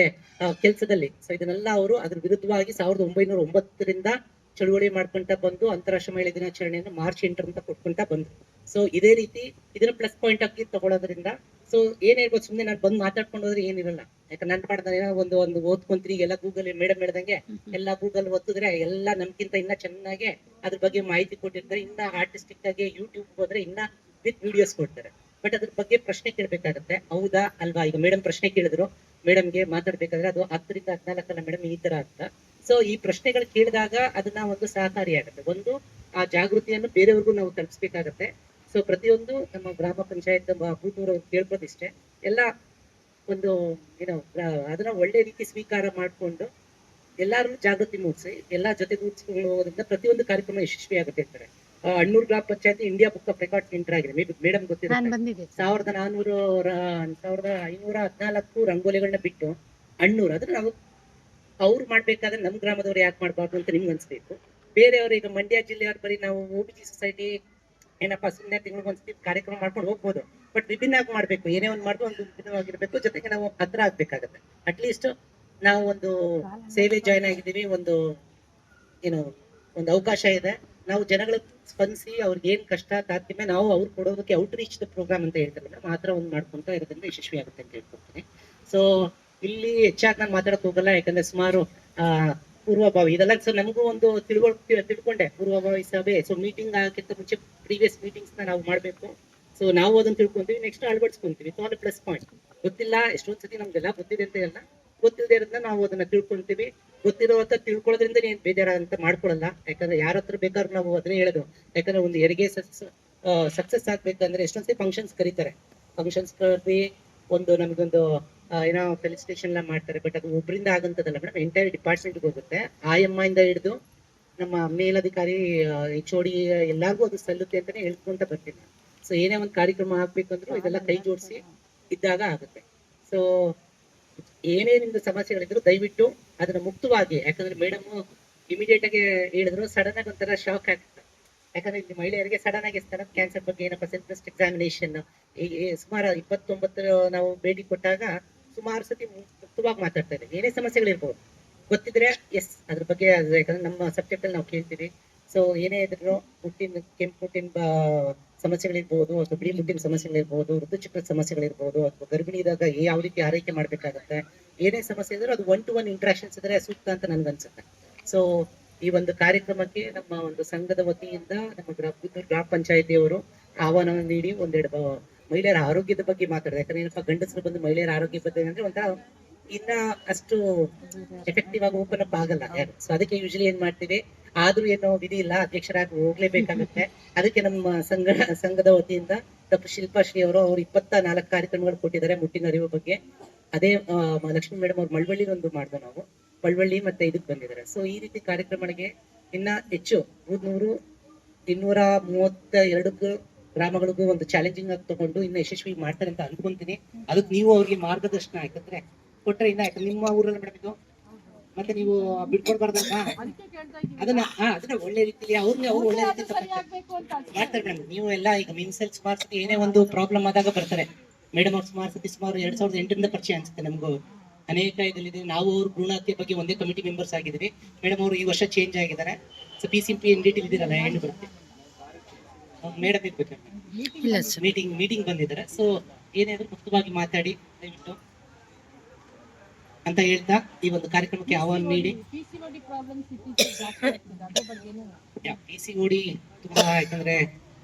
ಕೆಲಸದಲ್ಲಿ. ಸೊ ಇದನ್ನೆಲ್ಲ ಅವರು ಅದ್ರ ವಿರುದ್ಧವಾಗಿ ಸಾವಿರದ ಒಂಬೈನೂರ ಒಂಬತ್ತರಿಂದ ಚಳುವಳಿ ಮಾಡ್ಕೊಂತ ಬಂದು ಅಂತಾರಾಷ್ಟ್ರೀಯ ಮಹಿಳಾ ದಿನಾಚರಣೆಯನ್ನು ಮಾರ್ಚ್ ಎಂಟರಂತ ಕೊಟ್ಕೊಂತ ಬಂದ್ರು. ಸೊ ಇದೇ ರೀತಿ ಇದನ್ನ ಪ್ಲಸ್ ಪಾಯಿಂಟ್ ಆಗಿ ತಗೊಳ್ಳೋದ್ರಿಂದ ಸೊ ಏನ್ ಹೇಳ್ಬೋದು ಸುಮ್ಮನೆ ನಾನು ಬಂದು ಮಾತಾಡ್ಕೊಂಡು ಹೋದ್ರೆ ಏನಿರಲ್ಲ ಯಾಕಂದ್ರೆ ನನ್ ಮಾಡ್ದೆ ಏನೋ ಒಂದು ಒಂದು ಓದ್ಕೊಂತೀರಿ ಎಲ್ಲ ಗೂಗಲ್ ಮೇಡಮ್ ಹೇಳ್ದಂಗೆ ಎಲ್ಲ ಗೂಗಲ್ ಒತ್ತಿದ್ರೆ ಎಲ್ಲ ನಮ್ಗಿಂತ ಇನ್ನ ಚೆನ್ನಾಗಿ ಅದ್ರ ಬಗ್ಗೆ ಮಾಹಿತಿ ಕೊಟ್ಟಿರ್ತಾರೆ. ಇನ್ನ ಆರ್ಟಿಸ್ಟಿಕ್ ಆಗಿ ಯೂಟ್ಯೂಬ್ ಹೋದ್ರೆ ಇನ್ನ ವಿತ್ ವಿಡಿಯೋಸ್ ಕೊಡ್ತಾರೆ. ಬಟ್ ಅದ್ರ ಬಗ್ಗೆ ಪ್ರಶ್ನೆ ಕೇಳ್ಬೇಕಾಗತ್ತೆ. ಹೌದಾ ಅಲ್ವಾ? ಈಗ ಮೇಡಮ್ ಪ್ರಶ್ನೆ ಕೇಳಿದ್ರು. ಮೇಡಮ್ಗೆ ಮಾತಾಡ್ಬೇಕಾದ್ರೆ ಅದು ಹತ್ತರಿಂದ ಹದಿನಾಲ್ಕಲ್ಲ ಮೇಡಮ್ ಈ ತರ ಅಂತ. ಸೊ ಈ ಪ್ರಶ್ನೆಗಳು ಕೇಳಿದಾಗ ಅದನ್ನ ಒಂದು ಸಹಕಾರಿಯಾಗುತ್ತೆ ಒಂದು, ಆ ಜಾಗೃತಿಯನ್ನು ಬೇರೆಯವ್ರಿಗೂ ನಾವು ತಲುಪಿಸ್ಬೇಕಾಗತ್ತೆ. ಸೊ ಪ್ರತಿಯೊಂದು ನಮ್ಮ ಗ್ರಾಮ ಪಂಚಾಯತ್ ಭೂತವರು ಕೇಳ್ಬೋದಿಷ್ಟೇ ಎಲ್ಲ ಒಂದು ಏನೋ ಅದನ್ನ ಒಳ್ಳೆ ರೀತಿ ಸ್ವೀಕಾರ ಮಾಡ್ಕೊಂಡು ಎಲ್ಲಾರು ಜಾಗೃತಿ ಮೂಡಿಸಿ, ಎಲ್ಲಾ ಜೊತೆ ಹೋಗೋದ್ರಿಂದ ಪ್ರತಿಯೊಂದು ಕಾರ್ಯಕ್ರಮ ಯಶಸ್ವಿ ಆಗುತ್ತೆ ಅಂತಾರೆ. ಅಣ್ಣೂರ್ ಗ್ರಾಮ ಪಂಚಾಯತಿ India book of record enter ಆಗಿದೆ. ಮೇಡಮ್ ಗೊತ್ತಿದೆ ಸಾವಿರದ ನಾನೂರು ಸಾವಿರದ ಐನೂರ ಹದಿನಾಲ್ಕು ರಂಗೋಲಿಗಳನ್ನ ಬಿಟ್ಟು ಅಣ್ಣೂರು ಅದನ್ನ ನಾವು ಅವ್ರು ಮಾಡ್ಬೇಕಾದ್ರೆ ನಮ್ ಗ್ರಾಮದವ್ರು ಯಾಕೆ ಮಾಡಬಾರ್ದು ಅಂತ ನಿಮ್ಗೆ ಅನ್ಸ್ಬೇಕು. ಬೇರೆಯವರು ಈಗ ಮಂಡ್ಯ ಜಿಲ್ಲೆಯವ್ರು ಬರೀ ನಾವು ಒ ಬಿ ಜಿ ಸೊಸೈಟಿ ಏನಪ್ಪಾ ಸುಮ್ಮನೆ ಒಂದ್ ಒಂದ್ಸತಿ ಕಾರ್ಯಕ್ರಮ ಮಾಡ್ಕೊಂಡು ಹೋಗ್ಬೋದು. ಬಟ್ ವಿಭಿನ್ನ ಆಗಿ ಮಾಡ್ಬೇಕು. ಏನೇ ಒಂದು ಮಾಡಿದ್ರು ಒಂದು ವಿಭಿನ್ನವಾಗಿರ್ಬೇಕು. ಜೊತೆಗೆ ನಾವು ಹತ್ರ ಆಗ್ಬೇಕಾಗತ್ತೆ. ಅಟ್ಲೀಸ್ಟ್ ನಾವು ಒಂದು ಸೇವೆ ಜಾಯ್ನ್ ಆಗಿದ್ದೀವಿ. ಒಂದು ಏನು ಒಂದು ಅವಕಾಶ ಇದೆ. ನಾವು ಜನಗಳ ಸ್ಪಂದಿಸಿ ಅವ್ರಿಗೆ ಏನು ಕಷ್ಟ ತಾತ್ಯಮೆ ನಾವು ಅವ್ರು ಕೊಡೋದಕ್ಕೆ ಔಟ್ ರೀಚ್ ದ ಪ್ರೋಗ್ರಾಮ್ ಅಂತ ಹೇಳ್ತಾರೆ ಮಾತ್ರ ಒಂದು ಮಾಡ್ಕೊಂತ ಇರೋದ್ರಿಂದ ಯಶಸ್ವಿ ಆಗುತ್ತೆ ಅಂತ ಹೇಳ್ಕೊಡ್ತೀನಿ. ಸೊ ಇಲ್ಲಿ ಹೆಚ್ಚಾಗಿ ನಾನು ಮಾತಾಡಕ್ ಹೋಗಲ್ಲ, ಯಾಕಂದ್ರೆ ಸುಮಾರು, ಆ, ಪೂರ್ವಭಾವಿ, ಇದೆಲ್ಲ ಸೊ ನಮಗೂ ಒಂದು ತಿಳ್ಕೊಳ್ ತಿಳ್ಕೊಂಡೆ ಪೂರ್ವಭಾವಿ ಸಭೆ. ಸೊ ಮೀಟಿಂಗ್ ಆಗಕ್ಕಿಂತ ಮುಂಚೆ ಪ್ರೀವಿಯಸ್ ಮೀಟಿಂಗ್ಸ್ನ ನಾವು ಮಾಡ್ಬೇಕು. ಸೊ ನಾವು ಅದನ್ನ ತಿಳ್ಕೊಂತೀವಿ ನೆಕ್ಸ್ಟ್ ಅಳವಡಿಸ್ಕೊಂತೀವಿ. ಅದು ಪ್ಲಸ್ ಪಾಯಿಂಟ್ ಗೊತ್ತಿಲ್ಲ, ಎಷ್ಟೊಂದ್ಸತಿ ನಮ್ಗೆಲ್ಲ ಗೊತ್ತಿದೆ ಅಂತ ಎಲ್ಲ ಗೊತ್ತಿಲ್ಲದೆ ಇರೋದನ್ನ ನಾವು ಅದನ್ನ ತಿಳ್ಕೊಂತೀವಿ. ಗೊತ್ತಿರೋ ಅಂತ ತಿಳ್ಕೊಳ್ಳೋದ್ರಿಂದ ನೀನ್ ಬೇಜಾರ ಅಂತ ಮಾಡ್ಕೊಳಲ್ಲ. ಯಾಕಂದ್ರೆ ಯಾರ ಹತ್ರ ಬೇಕಾದ್ರೂ ನಾವು ಅದನ್ನೇ ಹೇಳೋದು. ಯಾಕಂದ್ರೆ ಒಂದು ಹೆರಿಗೆ ಸಕ್ಸಸ್ ಆಗ್ಬೇಕಂದ್ರೆ ಎಷ್ಟೊಂದ್ಸತಿ ಫಂಕ್ಷನ್ಸ್ ಕರೀತಾರೆ. ಫಂಕ್ಷನ್ಸ್ ಕರೆದಿ ಒಂದು ನಮಗೊಂದು ಏನೋ ಫೆಲಿಸಿಟೇಷನ್ ಎಲ್ಲ ಮಾಡ್ತಾರೆ. ಬಟ್ ಅದು ಒಬ್ಬರಿಂದ ಆಗಂತದಲ್ಲ ಮೇಡಮ್ ಎಂಟೈರ್ ಡಿಪಾರ್ಟ್ಮೆಂಟ್ ಹೋಗುತ್ತೆ. ಆ ಎಂ ಇಂದ ಹಿಡಿದು ನಮ್ಮ ಮೇಲಧಿಕಾರಿ ಎಚ್ ಡಿ ಎಲ್ಲಾರ್ಗೂ ಅದು ಸಲ್ಲುತ್ತೆ ಅಂತಾನೆ ಹೇಳ್ಕೊಂತ ಬರ್ತೀನಿ ಸೊ ಏನೇ ಒಂದು ಕಾರ್ಯಕ್ರಮ ಆಗ್ಬೇಕಂದ್ರು ಇದೆಲ್ಲ ಕೈ ಜೋಡಿಸಿ ಇದ್ದಾಗ ಆಗುತ್ತೆ. ಸೊ ಏನೇ ನಿಮ್ದು ಸಮಸ್ಯೆಗಳಿದ್ರು ದಯವಿಟ್ಟು ಅದನ್ನ ಮುಕ್ತವಾಗಿ, ಯಾಕಂದ್ರೆ ಮೇಡಮ್ ಇಮಿಡಿಯೇಟ್ ಆಗಿ ಹೇಳಿದ್ರು ಸಡನ್ ಆಗಿ ಒಂಥರ ಶಾಕ್ ಆಗ್ತದೆ ಯಾಕಂದ್ರೆ ಇಲ್ಲಿ ಮಹಿಳೆಯರಿಗೆ ಸಡನ್ ಆಗಿ ಸ್ತನ ಕ್ಯಾನ್ಸರ್ ಬಗ್ಗೆ ಏನಪ್ಪ ಬ್ರೆಸ್ಟ್ ಎಕ್ಸಾಮಿನೇಷನ್ ಸುಮಾರು ಇಪ್ಪತ್ತೊಂಬತ್ತು ನಾವು ಭೇಟಿ ಕೊಟ್ಟಾಗ ಸುಮಾರು ಸತಿ ಮುಕ್ತವಾಗಿ ಮಾತಾಡ್ತಾ ಇದ್ದೀವಿ ಏನೇ ಸಮಸ್ಯೆಗಳಿರ್ಬೋದು. ಗೊತ್ತಿದ್ರೆ ಎಸ್ ಅದ್ರ ಬಗ್ಗೆ ಯಾಕಂದ್ರೆ ನಮ್ಮ ಸಬ್ಜೆಕ್ಟ್ ಅಲ್ಲಿ ನಾವು ಕೇಳ್ತೀವಿ. ಸೊ ಏನೇ ಇದ್ರು ಮುಟ್ಟಿನ ಕೆಂಪು ಬ- ಸಮಸ್ಯೆಗಳಿರ್ಬೋದು ಅಥವಾ ಬಿಳಿ ಮುಟ್ಟಿನ ಸಮಸ್ಯೆಗಳಿರ್ಬೋದು ಚಿಕ್ಕ ಸಮಸ್ಯೆಗಳಿರ್ಬೋದು ಅಥವಾ ಗರ್ಭಿಣಿ ಇದ್ದಾಗ ಯಾವ ರೀತಿ ಆರೈಕೆ ಮಾಡ್ಬೇಕಾಗತ್ತೆ ಏನೇ ಸಮಸ್ಯೆ ಇದ್ರೂ ಅದು ಒನ್ ಟು ಒನ್ ಇಂಟ್ರಾಕ್ಷನ್ಸ್ ಇದ್ರೆ ಸೂಕ್ತ ಅಂತ ನನ್ಗನ್ಸುತ್ತೆ. ಸೊ ಈ ಒಂದು ಕಾರ್ಯಕ್ರಮಕ್ಕೆ ನಮ್ಮ ಒಂದು ಸಂಘದ ವತಿಯಿಂದ ನಮ್ಮ ಗ್ರಾಮ ಗ್ರಾಮ ಪಂಚಾಯತಿಯವರು ಆಹ್ವಾನ ನೀಡಿ ಒಂದೆರಡು ಮಹಿಳೆಯರ ಆರೋಗ್ಯದ ಬಗ್ಗೆ ಮಾತಾಡಿದೆ. ಯಾಕಂದ್ರೆ ಏನಪ್ಪ ಗಂಡಸರು ಬಂದು ಮಹಿಳೆಯರ ಆರೋಗ್ಯ ಬಗ್ಗೆ ಅಂದ್ರೆ ಒಂಥರ ಇನ್ನ ಅಷ್ಟು ಎಫೆಕ್ಟಿವ್ ಆಗಿ ಓಪನ್ ಅಪ್ ಆಗಲ್ಲ. ಸೊ ಅದಕ್ಕೆ ಯೂಶಲಿ ಏನ್ ಮಾಡ್ತೀವಿ ಆದ್ರೂ ಏನೋ ವಿಧಿ ಇಲ್ಲ, ಅಧ್ಯಕ್ಷರಾಗಿ ಹೋಗ್ಲೇಬೇಕಾಗುತ್ತೆ. ಅದಕ್ಕೆ ನಮ್ಮ ಸಂಘ, ಸಂಘದ ವತಿಯಿಂದ ಡಾಕ್ಟರ್ ಶಿಲ್ಪಾಶ್ರೀ ಅವರು ಅವ್ರು ಇಪ್ಪತ್ತ ನಾಲ್ಕು ಕಾರ್ಯಕ್ರಮಗಳು ಕೊಟ್ಟಿದ್ದಾರೆ ಮುಟ್ಟಿನ ಅರಿವು ಬಗ್ಗೆ. ಅದೇ ಲಕ್ಷ್ಮೀ ಮೇಡಮ್ ಅವ್ರು ಮಳವಳ್ಳಿ ಒಂದು ಮಾಡ್ದೆ ನಾವು. ಮಳವಳ್ಳಿ ಮತ್ತೆ ಇದಕ್ಕೆ ಬಂದಿದ್ದಾರೆ. ಸೊ ಈ ರೀತಿ ಕಾರ್ಯಕ್ರಮಗಳಿಗೆ ಇನ್ನ ಹೆಚ್ಚು ಮೂರ್ನೂರು ಇನ್ನೂರ ಮೂವತ್ತ ಎರಡು ಗ್ರಾಮಗಳಿಗೂ ಒಂದು ಚಾಲೆಂಜಿಂಗ್ ಆಗಿ ತಗೊಂಡು ಇನ್ನ ಯಶಸ್ವಿ ಮಾಡ್ತಾರೆ ಅಂತ ಅನ್ಕೊಂತೀನಿ. ಅದಕ್ಕೆ ನೀವು ಅವ್ರಿಗೆ ಮಾರ್ಗದರ್ಶನ ಯಾಕಂದ್ರೆ ಕೊಟ್ರೆ ಇನ್ನ ನಿಮ್ಮ ಊರಲ್ಲಿ ಮೇಡಮ್ ಇದು. ಮತ್ತೆ ನೀವು ಬಿಟ್ಕೊಡ್ಬಾರ್ದಲ್ವಾ ಅದನ್ನ ಹಾ ಅದನ್ನ ಒಳ್ಳೆ ರೀತಿಲಿ ಅವ್ರನ್ನ ಅವ್ರು ಒಳ್ಳೆ ರೀತಿ ಮಾಡ್ತಾರೆ ಮೇಡಮ್. ನೀವು ಎಲ್ಲ ಈಗ ಮಿನ್ಸೆಲ್ ಸುಮಾರು ಸತಿ ಏನೇ ಒಂದು ಪ್ರಾಬ್ಲಮ್ ಆದಾಗ ಬರ್ತಾರೆ. ಮೇಡಮ್ ಅವ್ರು ಸುಮಾರು ಸತಿ ಸುಮಾರು ಎರಡ್ ಸಾವಿರದ ಎಂಟರಿಂದ ಪರಿಚಯ ಅನ್ಸುತ್ತೆ ನಮಗೂ. ಅನೇಕ ಇದಲ್ಲಿದೆ ನಾವು ಅವ್ರ ಭ್ರೂಣಹತ್ಯೆ ಬಗ್ಗೆ ಒಂದೇ ಕಮಿಟಿ ಮೆಂಬರ್ಸ್ ಆಗಿದ್ದೀವಿ. ಮೇಡಮ್ ಅವರು ಈ ವರ್ಷ ಚೇಂಜ್ ಆಗಿದ್ದಾರೆ. So P C P N D T ಇದ್ದೀರಲ್ಲ ಹೆಣ್ಣು ಬರುತ್ತೆ ಮೇಡಮ್ ಇರ್ಬೇಕು. ಮೀಟಿಂಗ್ ಮೀಟಿಂಗ್ ಬಂದಿದ್ದಾರೆ. ಸೊ ಏನಾದ್ರು ಮುಕ್ತವಾಗಿ ಮಾತಾಡಿ ದಯವಿಟ್ಟು. ಅಂತ ಹೇಳ್ತಾ ಈ ಒಂದು ಕಾರ್ಯಕ್ರಮಕ್ಕೆ ಆಹ್ವಾನ ನೀಡಿ. ಅದ್ರ ಪಿ ಸಿ ಓಡಿ ತುಂಬಾ ಯಾಕಂದ್ರೆ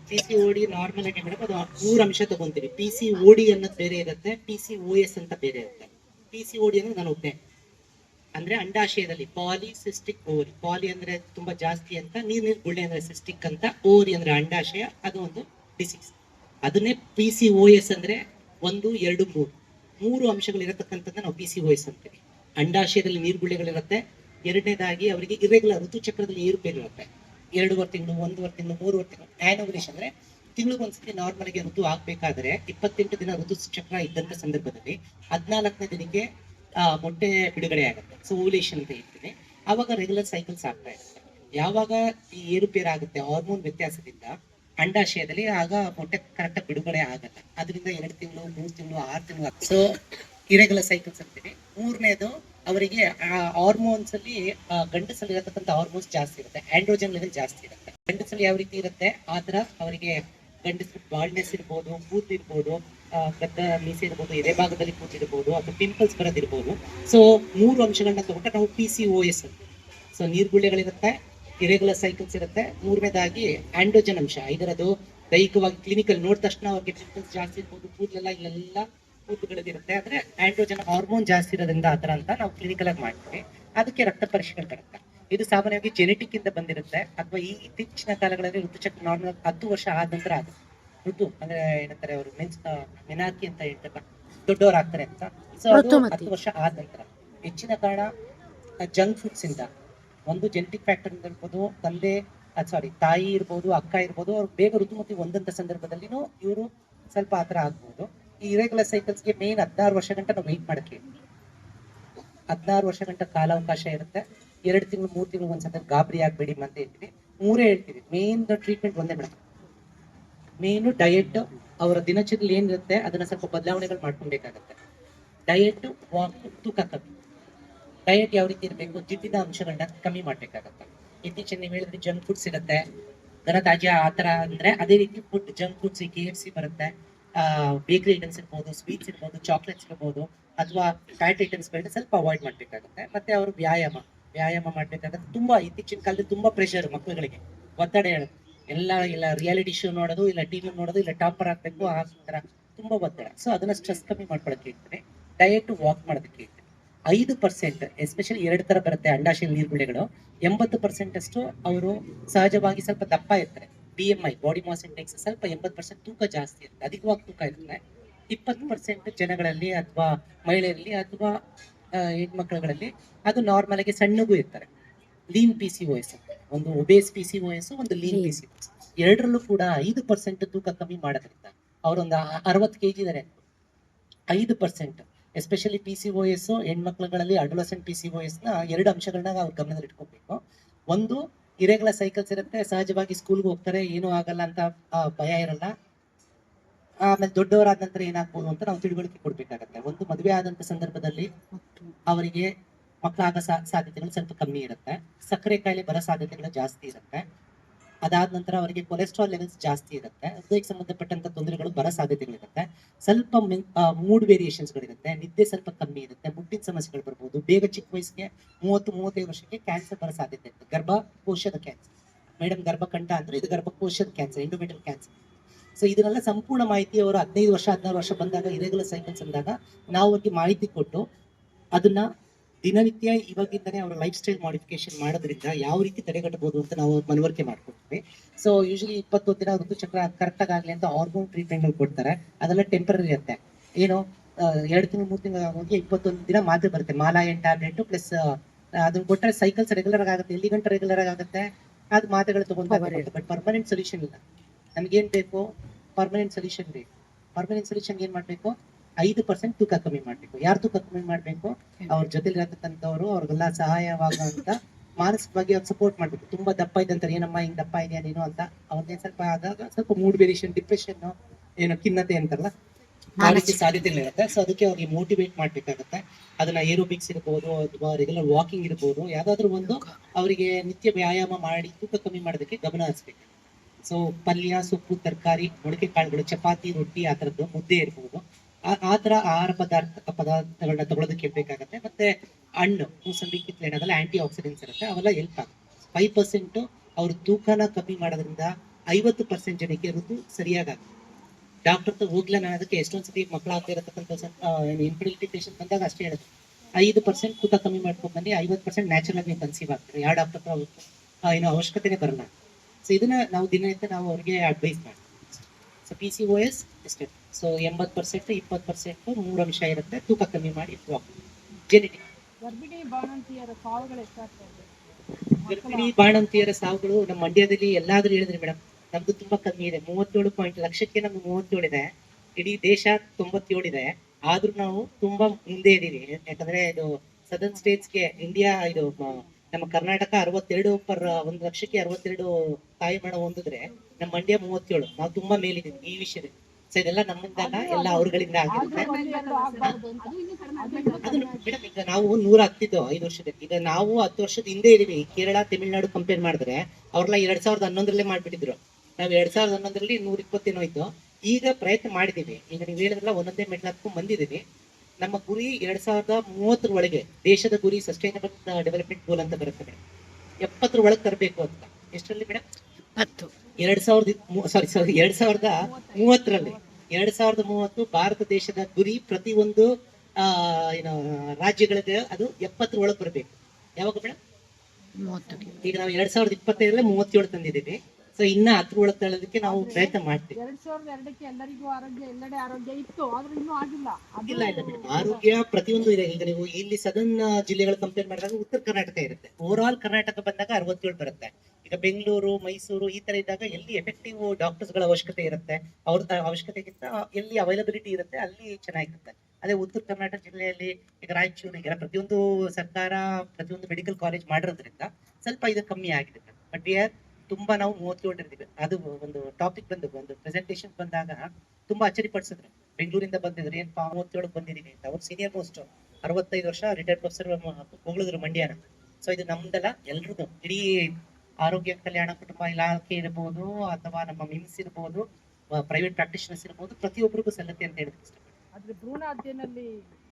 P C O D normal ಆಗಿ ಮೇಡಮ್ ಅದು ಮೂರು ಅಂಶ ತಗೊಂತೀವಿ. ಪಿ ಸಿ ಓಡಿ ಅನ್ನೋದು ಬೇರೆ ಇರುತ್ತೆ ಪಿ ಸಿ ಓ ಎಸ್ ಅಂತ ಬೇರೆ ಇರುತ್ತೆ. ಪಿ ಸಿ ಓಡಿ ಅನ್ನೋದು ನಾನು ಒಪ್ಪೆ ಅಂದ್ರೆ ಅಂಡಾಶಯದಲ್ಲಿ ಪಾಲಿಸಿಸ್ಟಿಕ್ ಓರಿ ಪಾಲಿ ಅಂದ್ರೆ ತುಂಬಾ ಜಾಸ್ತಿ ಅಂತ ನೀರ್ ನೀರ್ ಗುಳ್ಳೆ ಅಂದ್ರೆ ಸಿಸ್ಟಿಕ್ ಅಂತ ಓರಿ ಅಂದ್ರೆ ಅಂಡಾಶಯ, ಅದು ಒಂದು ಡಿಸೀಸ್ ಅದನ್ನೇ ಪಿ ಸಿ ಓ ಎಸ್ ಅಂದ್ರೆ ಒಂದು, ಎರಡು, ಮೂರು. ಮೂರು ಅಂಶಗಳಿರತಕ್ಕಂಥದ್ದು ನಾವು ಬಿಸಿ ಸಿ ಓ ಎಸ್ ಅಂತೀವಿ ಅಂಡಾಶಯದಲ್ಲಿ ನೀರ್ಗುಳ್ಳೆಗಳಿರುತ್ತೆ ಎರಡನೇದಾಗಿ ಅವರಿಗೆ ಇರೆಗ್ಯುಲರ್ ಋತುಚಕ್ರದಲ್ಲಿ ಏರುಪೇರಿರುತ್ತೆ ಎರಡುವರೆ ತಿಂಗಳು, ಒಂದುವರೆ ತಿಂಗಳು, ಮೂರುವರೆ ತಿಂಗಳು ಆ್ಯನೋಗ್ರೇಷನ್ ಅಂದರೆ ತಿಂಗಳಿಗೆ ಒಂದ್ಸತಿ ನಾರ್ಮಲ್ ಆಗಿ ಋತು ಆಗಬೇಕಾದ್ರೆ ಇಪ್ಪತ್ತೆಂಟು ದಿನ ಋತು ಚಕ್ರ ಇದ್ದಂತ ಸಂದರ್ಭದಲ್ಲಿ ಹದಿನಾಲ್ಕನೇ ದಿನಕ್ಕೆ ಮೊಟ್ಟೆ ಬಿಡುಗಡೆ ಆಗುತ್ತೆ. ಸೊ ಓಲೇಷನ್ ಅಂತ ಹೇಳ್ತೀನಿ ಆವಾಗ ರೆಗ್ಯುಲರ್ ಸೈಕಲ್ಸ್ ಆಗ್ತಾ ಇರುತ್ತೆ. ಯಾವಾಗ ಈ ಏರುಪೇರಾಗುತ್ತೆ ಹಾರ್ಮೋನ್ ವ್ಯತ್ಯಾಸದಿಂದ ಅಂಡಾಶಯದಲ್ಲಿ ಆಗ ಮೊಟ್ಟೆ ಕರೆಕ್ಟ್ ಬಿಡುಗಡೆ ಆಗಲ್ಲ. ಅದರಿಂದ ಎರಡು ತಿಂಗಳು ಮೂರು ತಿಂಗಳು ಆರು ತಿಂಗಳು ಸೊ ಇರೆಗ್ಯುಲರ್ ಸೈಕಲ್ಸ್ ಅಂತೀವಿ ಮೂರನೇದು ಅವರಿಗೆ ಹಾರ್ಮೋನ್ಸ್ ಅಲ್ಲಿ ಆ, ಗಂಡಸಲ್ಲಿ ಇರತಕ್ಕಂಥ ಹಾರ್ಮೋನ್ಸ್ ಜಾಸ್ತಿ ಇರುತ್ತೆ. ಆಂಡ್ರೋಜನ್ ಲೆವೆಲ್ ಜಾಸ್ತಿ ಇರುತ್ತೆ. ಗಂಡಸಲ್ಲಿ ಯಾವ ರೀತಿ ಇರುತ್ತೆ? ಆ ಥರ ಅವರಿಗೆ ಗಂಡಸರು ಬಾಲ್ನೆಸ್ ಇರ್ಬೋದು ಕೂತ್ ಇರ್ಬೋದು ಆ, ಗದ್ದ ಮೀಸೆ ಇರ್ಬೋದು ಎದೆ ಭಾಗದಲ್ಲಿ ಕೂತಿರ್ಬೋದು ಅಥವಾ ಪಿಂಪಲ್ಸ್ ಬರೋದಿರ್ಬೋದು ಸೊ ಮೂರು ಅಂಶಗಳನ್ನ ತಗೊಂಡ್ರೆ ನಾವು P C O S so ನೀರ್ಗುಳ್ಳೆಗಳಿರುತ್ತೆ irregular cycles ಇರುತ್ತೆ. ಮೂರನೇದಾಗಿ ಆಂಡ್ರೋಜನ್ ಅಂಶ. ಇದರದು ದೈಹಿಕವಾಗಿ ಕ್ಲಿನಿಕಲ್ ನೋಡಿದ ತಕ್ಷಣ ಅವ್ರಿಗೆ ಸಿಂಪಲ್ಸ್ ಜಾಸ್ತಿ ಇರ್ಬೋದು ಕೂದಲೆಲ್ಲ ಇಲ್ಲೆಲ್ಲ ಕೂದಲುಗಳಿರುತ್ತೆ ಅಂದ್ರೆ ಆಂಡ್ರೋಜನ್ ಹಾರ್ಮೋನ್ ಜಾಸ್ತಿ ಇರೋದ್ರಿಂದ ಆ ಥರ ಅಂತ ನಾವು ಕ್ಲಿನಿಕಲ್ ಆಗಿ ಮಾಡ್ತೀವಿ. ಅದಕ್ಕೆ ರಕ್ತ ಪರೀಕ್ಷೆ ಬರುತ್ತೆ ಇದು ಸಾಮಾನ್ಯವಾಗಿ ಜೆನೆಟಿಕ್ ಇಂದ ಬಂದಿರುತ್ತೆ. ಅಥವಾ ಈ ಇತ್ತೀಚಿನ ಕಾಲಗಳಲ್ಲಿ ಋತುಚಕ್ರ ನಾರ್ಮಲ್ ಹತ್ತು ವರ್ಷ ಆದ ನಂತರ ಅದು. ಋತು ಅಂದ್ರೆ ಏನಂತಾರೆ ಅವರು ಮೆನ್ಸ್ ಮೆನಾಕಿ ಅಂತ ಹೇಳ್ತಾರೆ ದೊಡ್ಡವರು ಆಗ್ತಾರೆ ಅಂತ. ಸೊ ಹತ್ತು ವರ್ಷ ಆದ ನಂತರ. ಹೆಚ್ಚಿನ ಕಾರಣ ಜಂಕ್ ಫುಡ್ಸ್ ಇಂದ. ಒಂದು ಜೆನೆಟಿಕ್ ಫ್ಯಾಕ್ಟರ್ ಇರ್ಬೋದು, ತಂದೆ ಸಾರಿ ತಾಯಿ ಇರ್ಬೋದು, ಅಕ್ಕ ಇರ್ಬೋದು, ಅವ್ರು ಬೇಗ ಋತುಮತಿ ಒಂದಂತ ಸಂದರ್ಭದಲ್ಲಿನೂ ಇವರು ಸ್ವಲ್ಪ ಆ ಥರ ಆಗ್ಬೋದು. ಈ ಇರೆಗ್ಯುಲರ್ ಸೈಕಲ್ಸ್ಗೆ ಮೇನ್ ಹದಿನಾರು ವರ್ಷ ಗಂಟ ನಾವು ವೆಯ್ಟ್ ಮಾಡಕ್ಕೆ ಹದಿನಾರು ವರ್ಷ ಗಂಟ ಕಾಲಾವಕಾಶ ಇರುತ್ತೆ. ಎರಡು ತಿಂಗಳು, ಮೂರು ತಿಂಗಳು ಒಂದ್ಸತಿ ಗಾಬರಿ ಆಗ್ಬೇಡಿ ಅಂತ ಹೇಳ್ತೀವಿ. ಮೂರೇ ಹೇಳ್ತೀವಿ. ಮೇನ್ ಟ್ರೀಟ್ಮೆಂಟ್ ಒಂದೇ ಮೇಡಮ್ ಮೇನು ಡಯಟ್ ಅವರ ದಿನಚರಿಯಲ್ಲಿ ಏನಿರುತ್ತೆ, ಅದನ್ನ ಸ್ವಲ್ಪ ಬದಲಾವಣೆಗಳು ಮಾಡ್ಕೊಬೇಕಾಗತ್ತೆ. ಡಯಟ್ ವಾಕ್ ತೂಕ ಕಮ್ಮಿ. ಡಯಟ್ ಯಾವ ರೀತಿ ಇರಬೇಕು ಜಿಡ್ಡಿನ ಅಂಶಗಳನ್ನ ಕಮ್ಮಿ ಮಾಡ್ಬೇಕಾಗತ್ತೆ. ಇತ್ತೀಚೆಗೆ ನೀವು ಹೇಳಿದ್ರೆ ಜಂಕ್ ಫುಡ್ ಸಿಗುತ್ತೆ ದರ ತಾಜಾ ಆ ಥರ ಅಂದ್ರೆ ಅದೇ ರೀತಿ food junk foods K F C ಬರುತ್ತೆ. ಬೇಕರಿ ಐಟಮ್ಸ್ ಇರ್ಬೋದು ಸ್ವೀಟ್ಸ್ ಇರ್ಬೋದು ಚಾಕ್ಲೇಟ್ಸ್ ಇರ್ಬೋದು, ಅಥವಾ ಫ್ಯಾಟ್ ಐಟಮ್ಸ್ಗಳನ್ನ ಸ್ವಲ್ಪ ಅವಾಯ್ಡ್ ಮಾಡ್ಬೇಕಾಗುತ್ತೆ. ಮತ್ತೆ ಅವರು ವ್ಯಾಯಾಮ ವ್ಯಾಯಾಮ ಮಾಡ್ಬೇಕಾಗತ್ತೆ. ತುಂಬಾ ಇತ್ತೀಚಿನ ಕಾಲದಲ್ಲಿ ತುಂಬಾ ಪ್ರೆಷರ್ ಮಕ್ಕಳುಗಳಿಗೆ ಒತ್ತಡ ಹೇಳೋದು, ಎಲ್ಲ ಇಲ್ಲ ರಿಯಾಲಿಟಿ ಶೋ ನೋಡೋದು, ಇಲ್ಲ ಟಿವಿ ನೋಡೋದು, ಇಲ್ಲ ಟಾಪರ್ ಆಗ್ಬೇಕು ಆ ತರ ತುಂಬಾ ಒತ್ತಡ. ಸೊ ಅದನ್ನ ಸ್ಟ್ರೆಸ್ ಕಮ್ಮಿ ಮಾಡ್ಕೊಳಕ್ಕೆ ಹೇಳ್ತೀನಿ. ಡಯಟ್ ವಾಕ್ ಮಾಡೋದಕ್ಕೆ ಐದು ಪರ್ಸೆಂಟ್ ಎಸ್ಪೆಷಲಿ ಎರಡು ತರ ಬರುತ್ತೆ ಅಂಡಾಶಯ ನೀರ್ಗುಳ್ಳೆಗಳು ಎಂಬತ್ತು ಪರ್ಸೆಂಟ್ ಅಷ್ಟು ಅವರು ಸಹಜವಾಗಿ ಸ್ವಲ್ಪ ದಪ್ಪ ಇರ್ತಾರೆ. B M I body mass index ಸ್ವಲ್ಪ ಎಂಬತ್ತು ಪರ್ಸೆಂಟ್ ತೂಕ ಜಾಸ್ತಿ ಇರುತ್ತೆ ಅಧಿಕವಾಗಿ ತೂಕ ಇರುತ್ತೆ. ಇಪ್ಪತ್ತು ಪರ್ಸೆಂಟ್ ಜನಗಳಲ್ಲಿ ಅಥವಾ ಮಹಿಳೆಯರಲ್ಲಿ ಅಥವಾ ಹೆಣ್ಮಕ್ಳುಗಳಲ್ಲಿ ಅದು ನಾರ್ಮಲ್ ಆಗಿ ಸಣ್ಣಗೂ ಇರ್ತಾರೆ. ಲೀನ್ ಪಿ ಸಿ ಎಸ್ ಒಂದು ಒಬೇಸ್ ಪಿ ಸಿ ಎಸ್ ಒಂದು ಲೀನ್ ಪಿ ಸಿ ಎರಡರಲ್ಲೂ ಕೂಡ ಐದು ಪರ್ಸೆಂಟ್ ತೂಕ ಕಮ್ಮಿ ಮಾಡೋದ್ರಿಂದ ಅವರೊಂದು ಅರವತ್ತು ಕೆ ಜಿ ಇದಾರೆ. ಐದು percent especially P C O S ಹೆಣ್ಮಕ್ಳುಗಳಲ್ಲಿ adolescent P C O ಎಸ್ನ ಎರಡು ಅಂಶಗಳನ್ನ ಅವ್ರ ಗಮನದಲ್ಲಿ ಇಟ್ಕೋಬೇಕು. ಒಂದು ಇರೆಗಳ ಸೈಕಲ್ಸ್ ಇರುತ್ತೆ ಸಹಜವಾಗಿ ಸ್ಕೂಲ್ಗೆ ಹೋಗ್ತಾರೆ ಏನೂ ಆಗಲ್ಲ ಅಂತ ಭಯ ಇರಲ್ಲ. ಆಮೇಲೆ ದೊಡ್ಡವರಾದ ನಂತರ ಏನಾಗ್ಬೋದು ಅಂತ ನಾವು ತಿಳುವಳಿಕೆ ಕೊಡ್ಬೇಕಾಗತ್ತೆ. ಒಂದು ಮದುವೆ ಆದಂತ ಸಂದರ್ಭದಲ್ಲಿ ಅವರಿಗೆ ಮಕ್ಕಳಾಗ ಸಾಧ್ಯತೆಗಳು ಸ್ವಲ್ಪ ಕಮ್ಮಿ ಇರುತ್ತೆ. ಸಕ್ಕರೆ ಕಾಯಿಲೆ ಬರೋ ಸಾಧ್ಯತೆಗಳು ಜಾಸ್ತಿ ಇರುತ್ತೆ. ಅದಾದ ನಂತರ ಅವರಿಗೆ ಕೊಲೆಸ್ಟ್ರಾಲ್ ಲೆವೆಲ್ಸ್ ಜಾಸ್ತಿ ಇರುತ್ತೆ. ಹೃದಯಕ್ಕೆ ಸಂಬಂಧಪಟ್ಟಂತ ತೊಂದರೆಗಳು ಬರೋ ಸಾಧ್ಯತೆಗಳಿರುತ್ತೆ. ಸ್ವಲ್ಪ ಮೂಡ್ ವೇರಿಯೇಷನ್ಸ್ಗಳಿರುತ್ತೆ ನಿದ್ದೆ ಸ್ವಲ್ಪ ಕಮ್ಮಿ ಇರುತ್ತೆ. ಮುಟ್ಟಿನ ಸಮಸ್ಯೆಗಳು ಬರ್ಬೋದು. ಬೇಗ ಚಿಕ್ಕ ವಯಸ್ಸಿಗೆ ಮೂವತ್ತು, ಮೂವತ್ತೈದು ವರ್ಷಕ್ಕೆ ಕ್ಯಾನ್ಸರ್ ಬರೋ ಸಾಧ್ಯತೆ ಇರುತ್ತೆ. ಗರ್ಭಕೋಶದ ಕ್ಯಾನ್ಸರ್ ಮೇಡಮ್ ಗರ್ಭಕಂಠ ಅಂದ್ರೆ ಇದು ಗರ್ಭಕೋಶದ ಕ್ಯಾನ್ಸರ್ ಇಂಡೋಮೆಟಲ್ ಕ್ಯಾನ್ಸರ್ ಸೊ ಇದನ್ನೆಲ್ಲ ಸಂಪೂರ್ಣ ಮಾಹಿತಿ ಅವರು ಹದಿನೈದು ವರ್ಷ, ಹದಿನಾರು ವರ್ಷ ಬಂದಾಗ ಇರೆಗ್ಯುಲರ್ ಸೈಕಲ್ಸ್ ಅಂದಾಗ ನಾವು ಅವ್ರಿಗೆ ಮಾಹಿತಿ ಕೊಟ್ಟು ಅದನ್ನ ದಿನನಿತ್ಯ ಇವಾಗಿಂದನೇ ಅವರ ಲೈಫ್ ಸ್ಟೈಲ್ ಮಾಡಿಫಿಕೇಶನ್ ಮಾಡೋದ್ರಿಂದ ಯಾವ ರೀತಿ ತಡೆಗಟ್ಟಬಹುದು ಅಂತ ನಾವು ಮನವರಿಕೆ ಮಾಡ್ಕೊಡ್ತೀವಿ ಸೊ ಯೂಶಲಿ ಇಪ್ಪತ್ತು ದಿನ ಋತುಚಕ್ರ ಕರೆಕ್ಟ್ ಆಗಲಿ ಅಂತ ಹಾರ್ಮೋನ್ ಟ್ರೀಟ್ಮೆಂಟ್ ಕೊಡ್ತಾರೆ. ಅದೆಲ್ಲ ಟೆಂಪರರಿ ಇರುತ್ತೆ ಏನು ಎರಡು ತಿಂಗಳು ಮೂರು ತಿಂಗಳು ಆಗೋಗಿ ಇಪ್ಪತ್ತೊಂದು ದಿನ ಮಾತ್ರೆ ಬರುತ್ತೆ. ಮಾಲಾಯನ್ ಟ್ಯಾಬ್ಲೆಟ್ ಪ್ಲಸ್ ಅದನ್ನ ಕೊಟ್ಟರೆ ಸೈಕಲ್ಸ್ ರೆಗ್ಯುಲರ್ ಆಗುತ್ತೆ ಎಲ್ಲಿ ಗಂಟೆ ರೆಗ್ಯುಲರ್ ಆಗುತ್ತೆ ಅದು ಮಾತ್ರೆಗಳು ತಗೊಂಡು ಬಟ್ ಪರ್ಮನೆಂಟ್ ಸೊಲ್ಯೂಷನ್ ಇಲ್ಲ. ನಮ್ಗೇನ್ ಬೇಕು? ಪರ್ಮನೆಂಟ್ ಸೊಲ್ಯೂಷನ್ ಬೇಕು. ಪರ್ಮನೆಂಟ್ ಸೊಲ್ಯೂಷನ್ ಏನ್ ಮಾಡ್ಬೇಕು? ಐದು ಪರ್ಸೆಂಟ್ ತೂಕ ಕಮ್ಮಿ ಮಾಡಬೇಕು. ಯಾರು ತೂಕ ಕಮ್ಮಿ ಮಾಡಬೇಕು? ಅವ್ರ ಜೊತೆಲಿರತಕ್ಕಂಥವ್ರು ಅವ್ರಿಗೆಲ್ಲ ಸಹಾಯವಾಗುವಂತ ಮಾನಸಿಕವಾಗಿ ಅವ್ರು ಸಪೋರ್ಟ್ ಮಾಡಬೇಕು. ತುಂಬಾ ದಪ್ಪ ಇದ್ದಂತಾರೆ ಏನಮ್ಮ ಹಿಂಗ್ ದಪ್ಪ ಇದೆಯಾ ನೀನು ಅಂತ ಅವ್ರಿಗೆ ಸ್ವಲ್ಪ ಆದಾಗ ಸ್ವಲ್ಪ ಮೂಡ್ ವೇರಿಯೇಷನ್ ಡಿಪ್ರೆಷನ್ ಏನೋ ಖಿನ್ನತೆ ಅಂತಾರಲ್ಲ ಸಾಧ್ಯತೆ ಸಾಧ್ಯತೆಗಳಿರುತ್ತೆ ಸೊ ಅದಕ್ಕೆ ಅವ್ರಿಗೆ ಮೋಟಿವೇಟ್ ಮಾಡ್ಬೇಕಾಗತ್ತೆ. ಅದನ್ನ ಏರೋಬಿಕ್ಸ್ ಇರ್ಬೋದು ಅಥವಾ ರೆಗ್ಯುಲರ್ ವಾಕಿಂಗ್ ಇರ್ಬೋದು. ಯಾವ್ದಾದ್ರು ಒಂದು ಅವರಿಗೆ ನಿತ್ಯ ವ್ಯಾಯಾಮ ಮಾಡಿ ತೂಕ ಕಮ್ಮಿ ಮಾಡೋದಕ್ಕೆ ಗಮನ ಹರಿಸ್ಬೇಕು. ಸೊ ಪಲ್ಯ ಸೊಪ್ಪು ತರಕಾರಿ ಮೊಳಕೆ ಕಾಳುಗಳು ಚಪಾತಿ ರೊಟ್ಟಿ ಆ ಥರದ್ದು ಮುದ್ದೆ ಇರ್ಬೋದು. ಆ- ತರ ಆಹಾರ ಪದಾರ್ಥ ಪದಾರ್ಥಗಳನ್ನ ತಗೊಳ್ಳೋದಕ್ಕೆ ಬೇಕಾಗತ್ತೆ ಮತ್ತೆ ಹಣ್ಣು, ಮೂಸಂಬಿ ಕಿತ್ಲೆ ಅದೆಲ್ಲ ಆಂಟಿ ಆಕ್ಸಿಡೆಂಟ್ಸ್ ಇರುತ್ತೆ. ಅವೆಲ್ಲ ಹೆಲ್ಪ್ ಆಗುತ್ತೆ. ಫೈವ್ ಪರ್ಸೆಂಟ್ ಅವ್ರ ತೂಕನ ಕಮ್ಮಿ ಮಾಡೋದ್ರಿಂದ ಐವತ್ತು ಪರ್ಸೆಂಟ್ ಜನಕ್ಕೆ ಋತು ಸರಿಯಾಗುತ್ತೆ ಡಾಕ್ಟರ್ ಹತ್ರ ನಾನು ಅದಕ್ಕೆ ಎಷ್ಟೊಂದ್ ಸತಿ ಮಕ್ಕಳಾಗ್ತಾ ಇರತಕ್ಕಂಥ ಇನ್ಫರ್ಟಿಲಿಟಿ ಪೇಷಂಟ್ ಬಂದಾಗ ಅಷ್ಟೇ ಹೇಳುದು ಐದು ಪರ್ಸೆಂಟ್ ತೂಕ ಕಮ್ಮಿ ಮಾಡ್ಕೊಂಡ್ ಬನ್ನಿ ಐವತ್ತು ಪರ್ಸೆಂಟ್ ನ್ಯಾಚುರಲ್ ಆಗಿ ಕನ್ಸೀವ್ ಆಗ್ತಾರೆ. ಯಾವ ಡಾಕ್ಟರ್ ಏನೋ ಅವಶ್ಯಕತೆನೇ ಬರಲ್ಲ. ಸೊ ಇದನ್ನ ನಾವು ದಿನನಿತ್ಯ ನಾವು ಅವ್ರಿಗೆ ಅಡ್ವೈಸ್ ಮಾಡ್ತೀವಿ. So P C O S ಅಷ್ಟೇ ಸೊ ಎಂಬತ್ತು ಪರ್ಸೆಂಟ್ ಇಪ್ಪತ್ತು ಪರ್ಸೆಂಟ್ ಮೂರು ಅಂಶ ಇರುತ್ತೆ. ತೂಕ ಕಮ್ಮಿ ಮಾಡಿ ಜೆನೆಟಿಕ್ ಗರ್ಭಿಣಿ ಬಾಣಂತಿಯರ ಸಾವುಗಳು ಎಷ್ಟಾಗ್ತಾ ಇದೆ ಗರ್ಭಿಣಿ ಬಾಣಂತಿಯರ ಸಾವುಗಳು ನಮ್ಮ ಮಂಡ್ಯದಲ್ಲಿ ಎಲ್ಲಾದ್ರೂ ಹೇಳಿದ್ರಿ ಮೇಡಮ್. ನಮ್ದು ತುಂಬಾ ಕಮ್ಮಿ ಇದೆ. ಮೂವತ್ತೇಳು ಪಾಯಿಂಟ್ ಲಕ್ಷಕ್ಕೆ ನಮ್ಗೆ ಮೂವತ್ತೇಳು ಇದೆ. ಇಡೀ ದೇಶ ತೊಂಬತ್ತೇಳು ಇದೆ. ಆದ್ರೂ ನಾವು ತುಂಬಾ ಮುಂದೆ ಇದೀವಿ ಯಾಕಂದ್ರೆ ಇದು ಸದರ್ನ್ ಸ್ಟೇಟ್ಸ್ಗೆ ಇಂಡಿಯಾ ಇದು ನಮ್ಮ ಕರ್ನಾಟಕ ಅರವತ್ತೆರಡು ಪರ್ ಒಂದು ಲಕ್ಷಕ್ಕೆ ಅರವತ್ತೆರಡು ತಾಯಿ ಮರಣ ಹೊಂದಿದ್ರೆ ನಮ್ಮ ಮಂಡ್ಯ ಮೂವತ್ತೇಳು. ನಾವು ತುಂಬಾ ಮೇಲಿದ್ದೀವಿ ಈ ವಿಷಯದಲ್ಲಿ. ಸೊ ಇದೆಲ್ಲ ನಮ್ಮಿಂದಲ್ಲ ಎಲ್ಲ ಅವ್ರಗಳಿಂದ ಆಗಿರುತ್ತೆ. ಮೇಡಮ್ ಈಗ ನಾವು ನೂರ ಹತ್ತಿದ್ದು ಐದು ವರ್ಷದ ಈಗ ನಾವು ಹತ್ತು ವರ್ಷದ ಹಿಂದೆ ಇದೀವಿ ಕೇರಳ ತಮಿಳ್ನಾಡು ಕಂಪೇರ್ ಮಾಡಿದ್ರೆ ಅವ್ರಲ್ಲ ಎರಡ್ ಸಾವಿರದ ಹನ್ನೊಂದರಲ್ಲೇ ಮಾಡ್ಬಿಟ್ಟಿದ್ರು. ನಾವು ಎರಡ್ ಸಾವಿರದ ಹನ್ನೊಂದರಲ್ಲಿ ನೂರ ಇಪ್ಪತ್ತೇನೋ ಇತ್ತು. ಈಗ ಪ್ರಯತ್ನ ಮಾಡಿದೀವಿ ಈಗ ನೀವು ಹೇಳಿದ್ರಲ್ಲ ಒಂದೊಂದೇ ಮೆಟ್ಲ್ ಹತ್ಕೊಂಡ್ ಬಂದಿದ್ದೀವಿ. ನಮ್ಮ ಗುರಿ ಎರಡ್ ಸಾವಿರದ ಮೂವತ್ತರ ಒಳಗೆ ದೇಶದ ಗುರಿ ಸಸ್ಟೈನಬಲ್ ಡೆವಲಪ್ಮೆಂಟ್ ಗೋಲ್ ಅಂತ ಬರುತ್ತೆ ಮೇಡಮ್. ಎಪ್ಪತ್ತರ ಒಳಗೆ ತರಬೇಕು ಅಂತ. ಎಷ್ಟರಲ್ಲಿ ಮೇಡಮ್? ಹತ್ತು ಎರಡ್ ಸಾವಿರದ ಸಾರಿ ಸಾರಿ ಎರಡ್ ಸಾವಿರದ ಮೂವತ್ತರಲ್ಲಿ ಎರಡ್ ಸಾವಿರದ ಮೂವತ್ತು ಭಾರತ ದೇಶದ ಗುರಿ ಪ್ರತಿ ಒಂದು ಆ ಏನು ರಾಜ್ಯಗಳಿಗೆ ಅದು ಎಪ್ಪತ್ತರ ಒಳಗೆ ಬರಬೇಕು. ಯಾವಾಗ ಮೇಡಮ್ ಈಗ ನಾವು ಎರಡ್ ಸಾವಿರದ ಇಪ್ಪತ್ತೈದರಲ್ಲಿ ಮೂವತ್ತೇಳು ತಂದಿದ್ದೀವಿ. ಸೊ ಇನ್ನ ಹತ್ರ ಒಳಗೆ ತಳ್ಳೋದಕ್ಕೆ ನಾವು ಪ್ರಯತ್ನ ಮಾಡ್ತೀವಿ. ಎರಡ್ ಸಾವಿರದ ಎರಡಕ್ಕೆ ಎಲ್ಲರಿಗೂ ಆರೋಗ್ಯ ಎಲ್ಲೆಡೆ ಆರೋಗ್ಯ ಇತ್ತು ಆದ್ರೆ ಇನ್ನೂ ಆಗಿಲ್ಲ. ಆಗಿಲ್ಲ ಇಲ್ಲ ಇಲ್ಲ ಮೇಡಮ್ ಆರೋಗ್ಯ ಪ್ರತಿಯೊಂದು ಇದೆ. ಈಗ ನೀವು ಇಲ್ಲಿ ಸದನ್ ಜಿಲ್ಲೆಗಳ ಕಂಪೇರ್ ಮಾಡಿದಾಗ ಉತ್ತರ ಕರ್ನಾಟಕ ಇರುತ್ತೆ. ಓವರ್ ಆಲ್ ಕರ್ನಾಟಕ ಬಂದಾಗ ಅರವತ್ತೇಳು ಬರುತ್ತೆ. ಈಗ ಬೆಂಗಳೂರು ಮೈಸೂರು ಈ ತರ ಇದ್ದಾಗ ಎಲ್ಲಿ ಎಫೆಕ್ಟಿವ್ ಡಾಕ್ಟರ್ಸ್ಗಳ ಅವಶ್ಯಕತೆ ಇರುತ್ತೆ ಅವ್ರ ಅವಶ್ಯಕತೆಗಿಂತ ಎಲ್ಲಿ ಅವೈಲಬಿಲಿಟಿ ಇರುತ್ತೆ ಅಲ್ಲಿ ಚೆನ್ನಾಗಿರುತ್ತೆ. ಅದೇ ಉತ್ತರ ಕರ್ನಾಟಕ ಜಿಲ್ಲೆಯಲ್ಲಿ ಈಗ ರಾಯಚೂರು ಈಗ ಪ್ರತಿಯೊಂದು ಸರ್ಕಾರ ಪ್ರತಿಯೊಂದು ಮೆಡಿಕಲ್ ಕಾಲೇಜ್ ಮಾಡಿರೋದ್ರಿಂದ ಸ್ವಲ್ಪ ಇದು ಕಮ್ಮಿ ಆಗಿದೆ. ಬಟ್ ವಿ ಆರ್ ತುಂಬಾ ನಾವು ಓದ್ಕೊಂಡಿರ್ತೀವಿ ಅದು ಒಂದು ಟಾಪಿಕ್ ಬಂದು, ಒಂದು ಪ್ರೆಸೆಂಟೇಷನ್ ಬಂದಾಗ ತುಂಬಾ ಅಚ್ಚರಿ ಪಡಿಸಿದ್ರು ಬೆಂಗಳೂರಿಂದ ಬಂದಿದ್ರು ಏನ್ಪಾ ಮೂವತ್ತೇಳು ಬಂದಿದೀನಿ ಅಂತ. ಅವ್ರು ಸೀನಿಯರ್ ಮೋಸ್ಟ್ ಅರವತ್ತೈದು ವರ್ಷ ರಿಟೈರ್ಡ್ ಪ್ರೊಫೆಸರ್ ಹೊಗಳಿದ್ರು ಮಂಡ್ಯನ. ಸೊ ಇದು ನಮ್ದಲ್ಲ ಎಲ್ರದ್ದು. ಇಡೀ ಆರೋಗ್ಯ, ಕಲ್ಯಾಣ, ಕುಟುಂಬ ಇಲಾಖೆ ಇರ್ಬೋದು ಅಥವಾ ನಮ್ಮ ಮಿಮ್ಸ್ ಇರ್ಬೋದು ಪ್ರೈವೇಟ್ ಪ್ರಾಕ್ಟಿಷನರ್ಸ್ ಇರ್ಬೋದು ಪ್ರತಿಯೊಬ್ಬರಿಗೂ ಸಲ್ಲತ್ತೆ ಅಂತ ಹೇಳಿದ್ರು ಅಧ್ಯಯನಲ್ಲಿ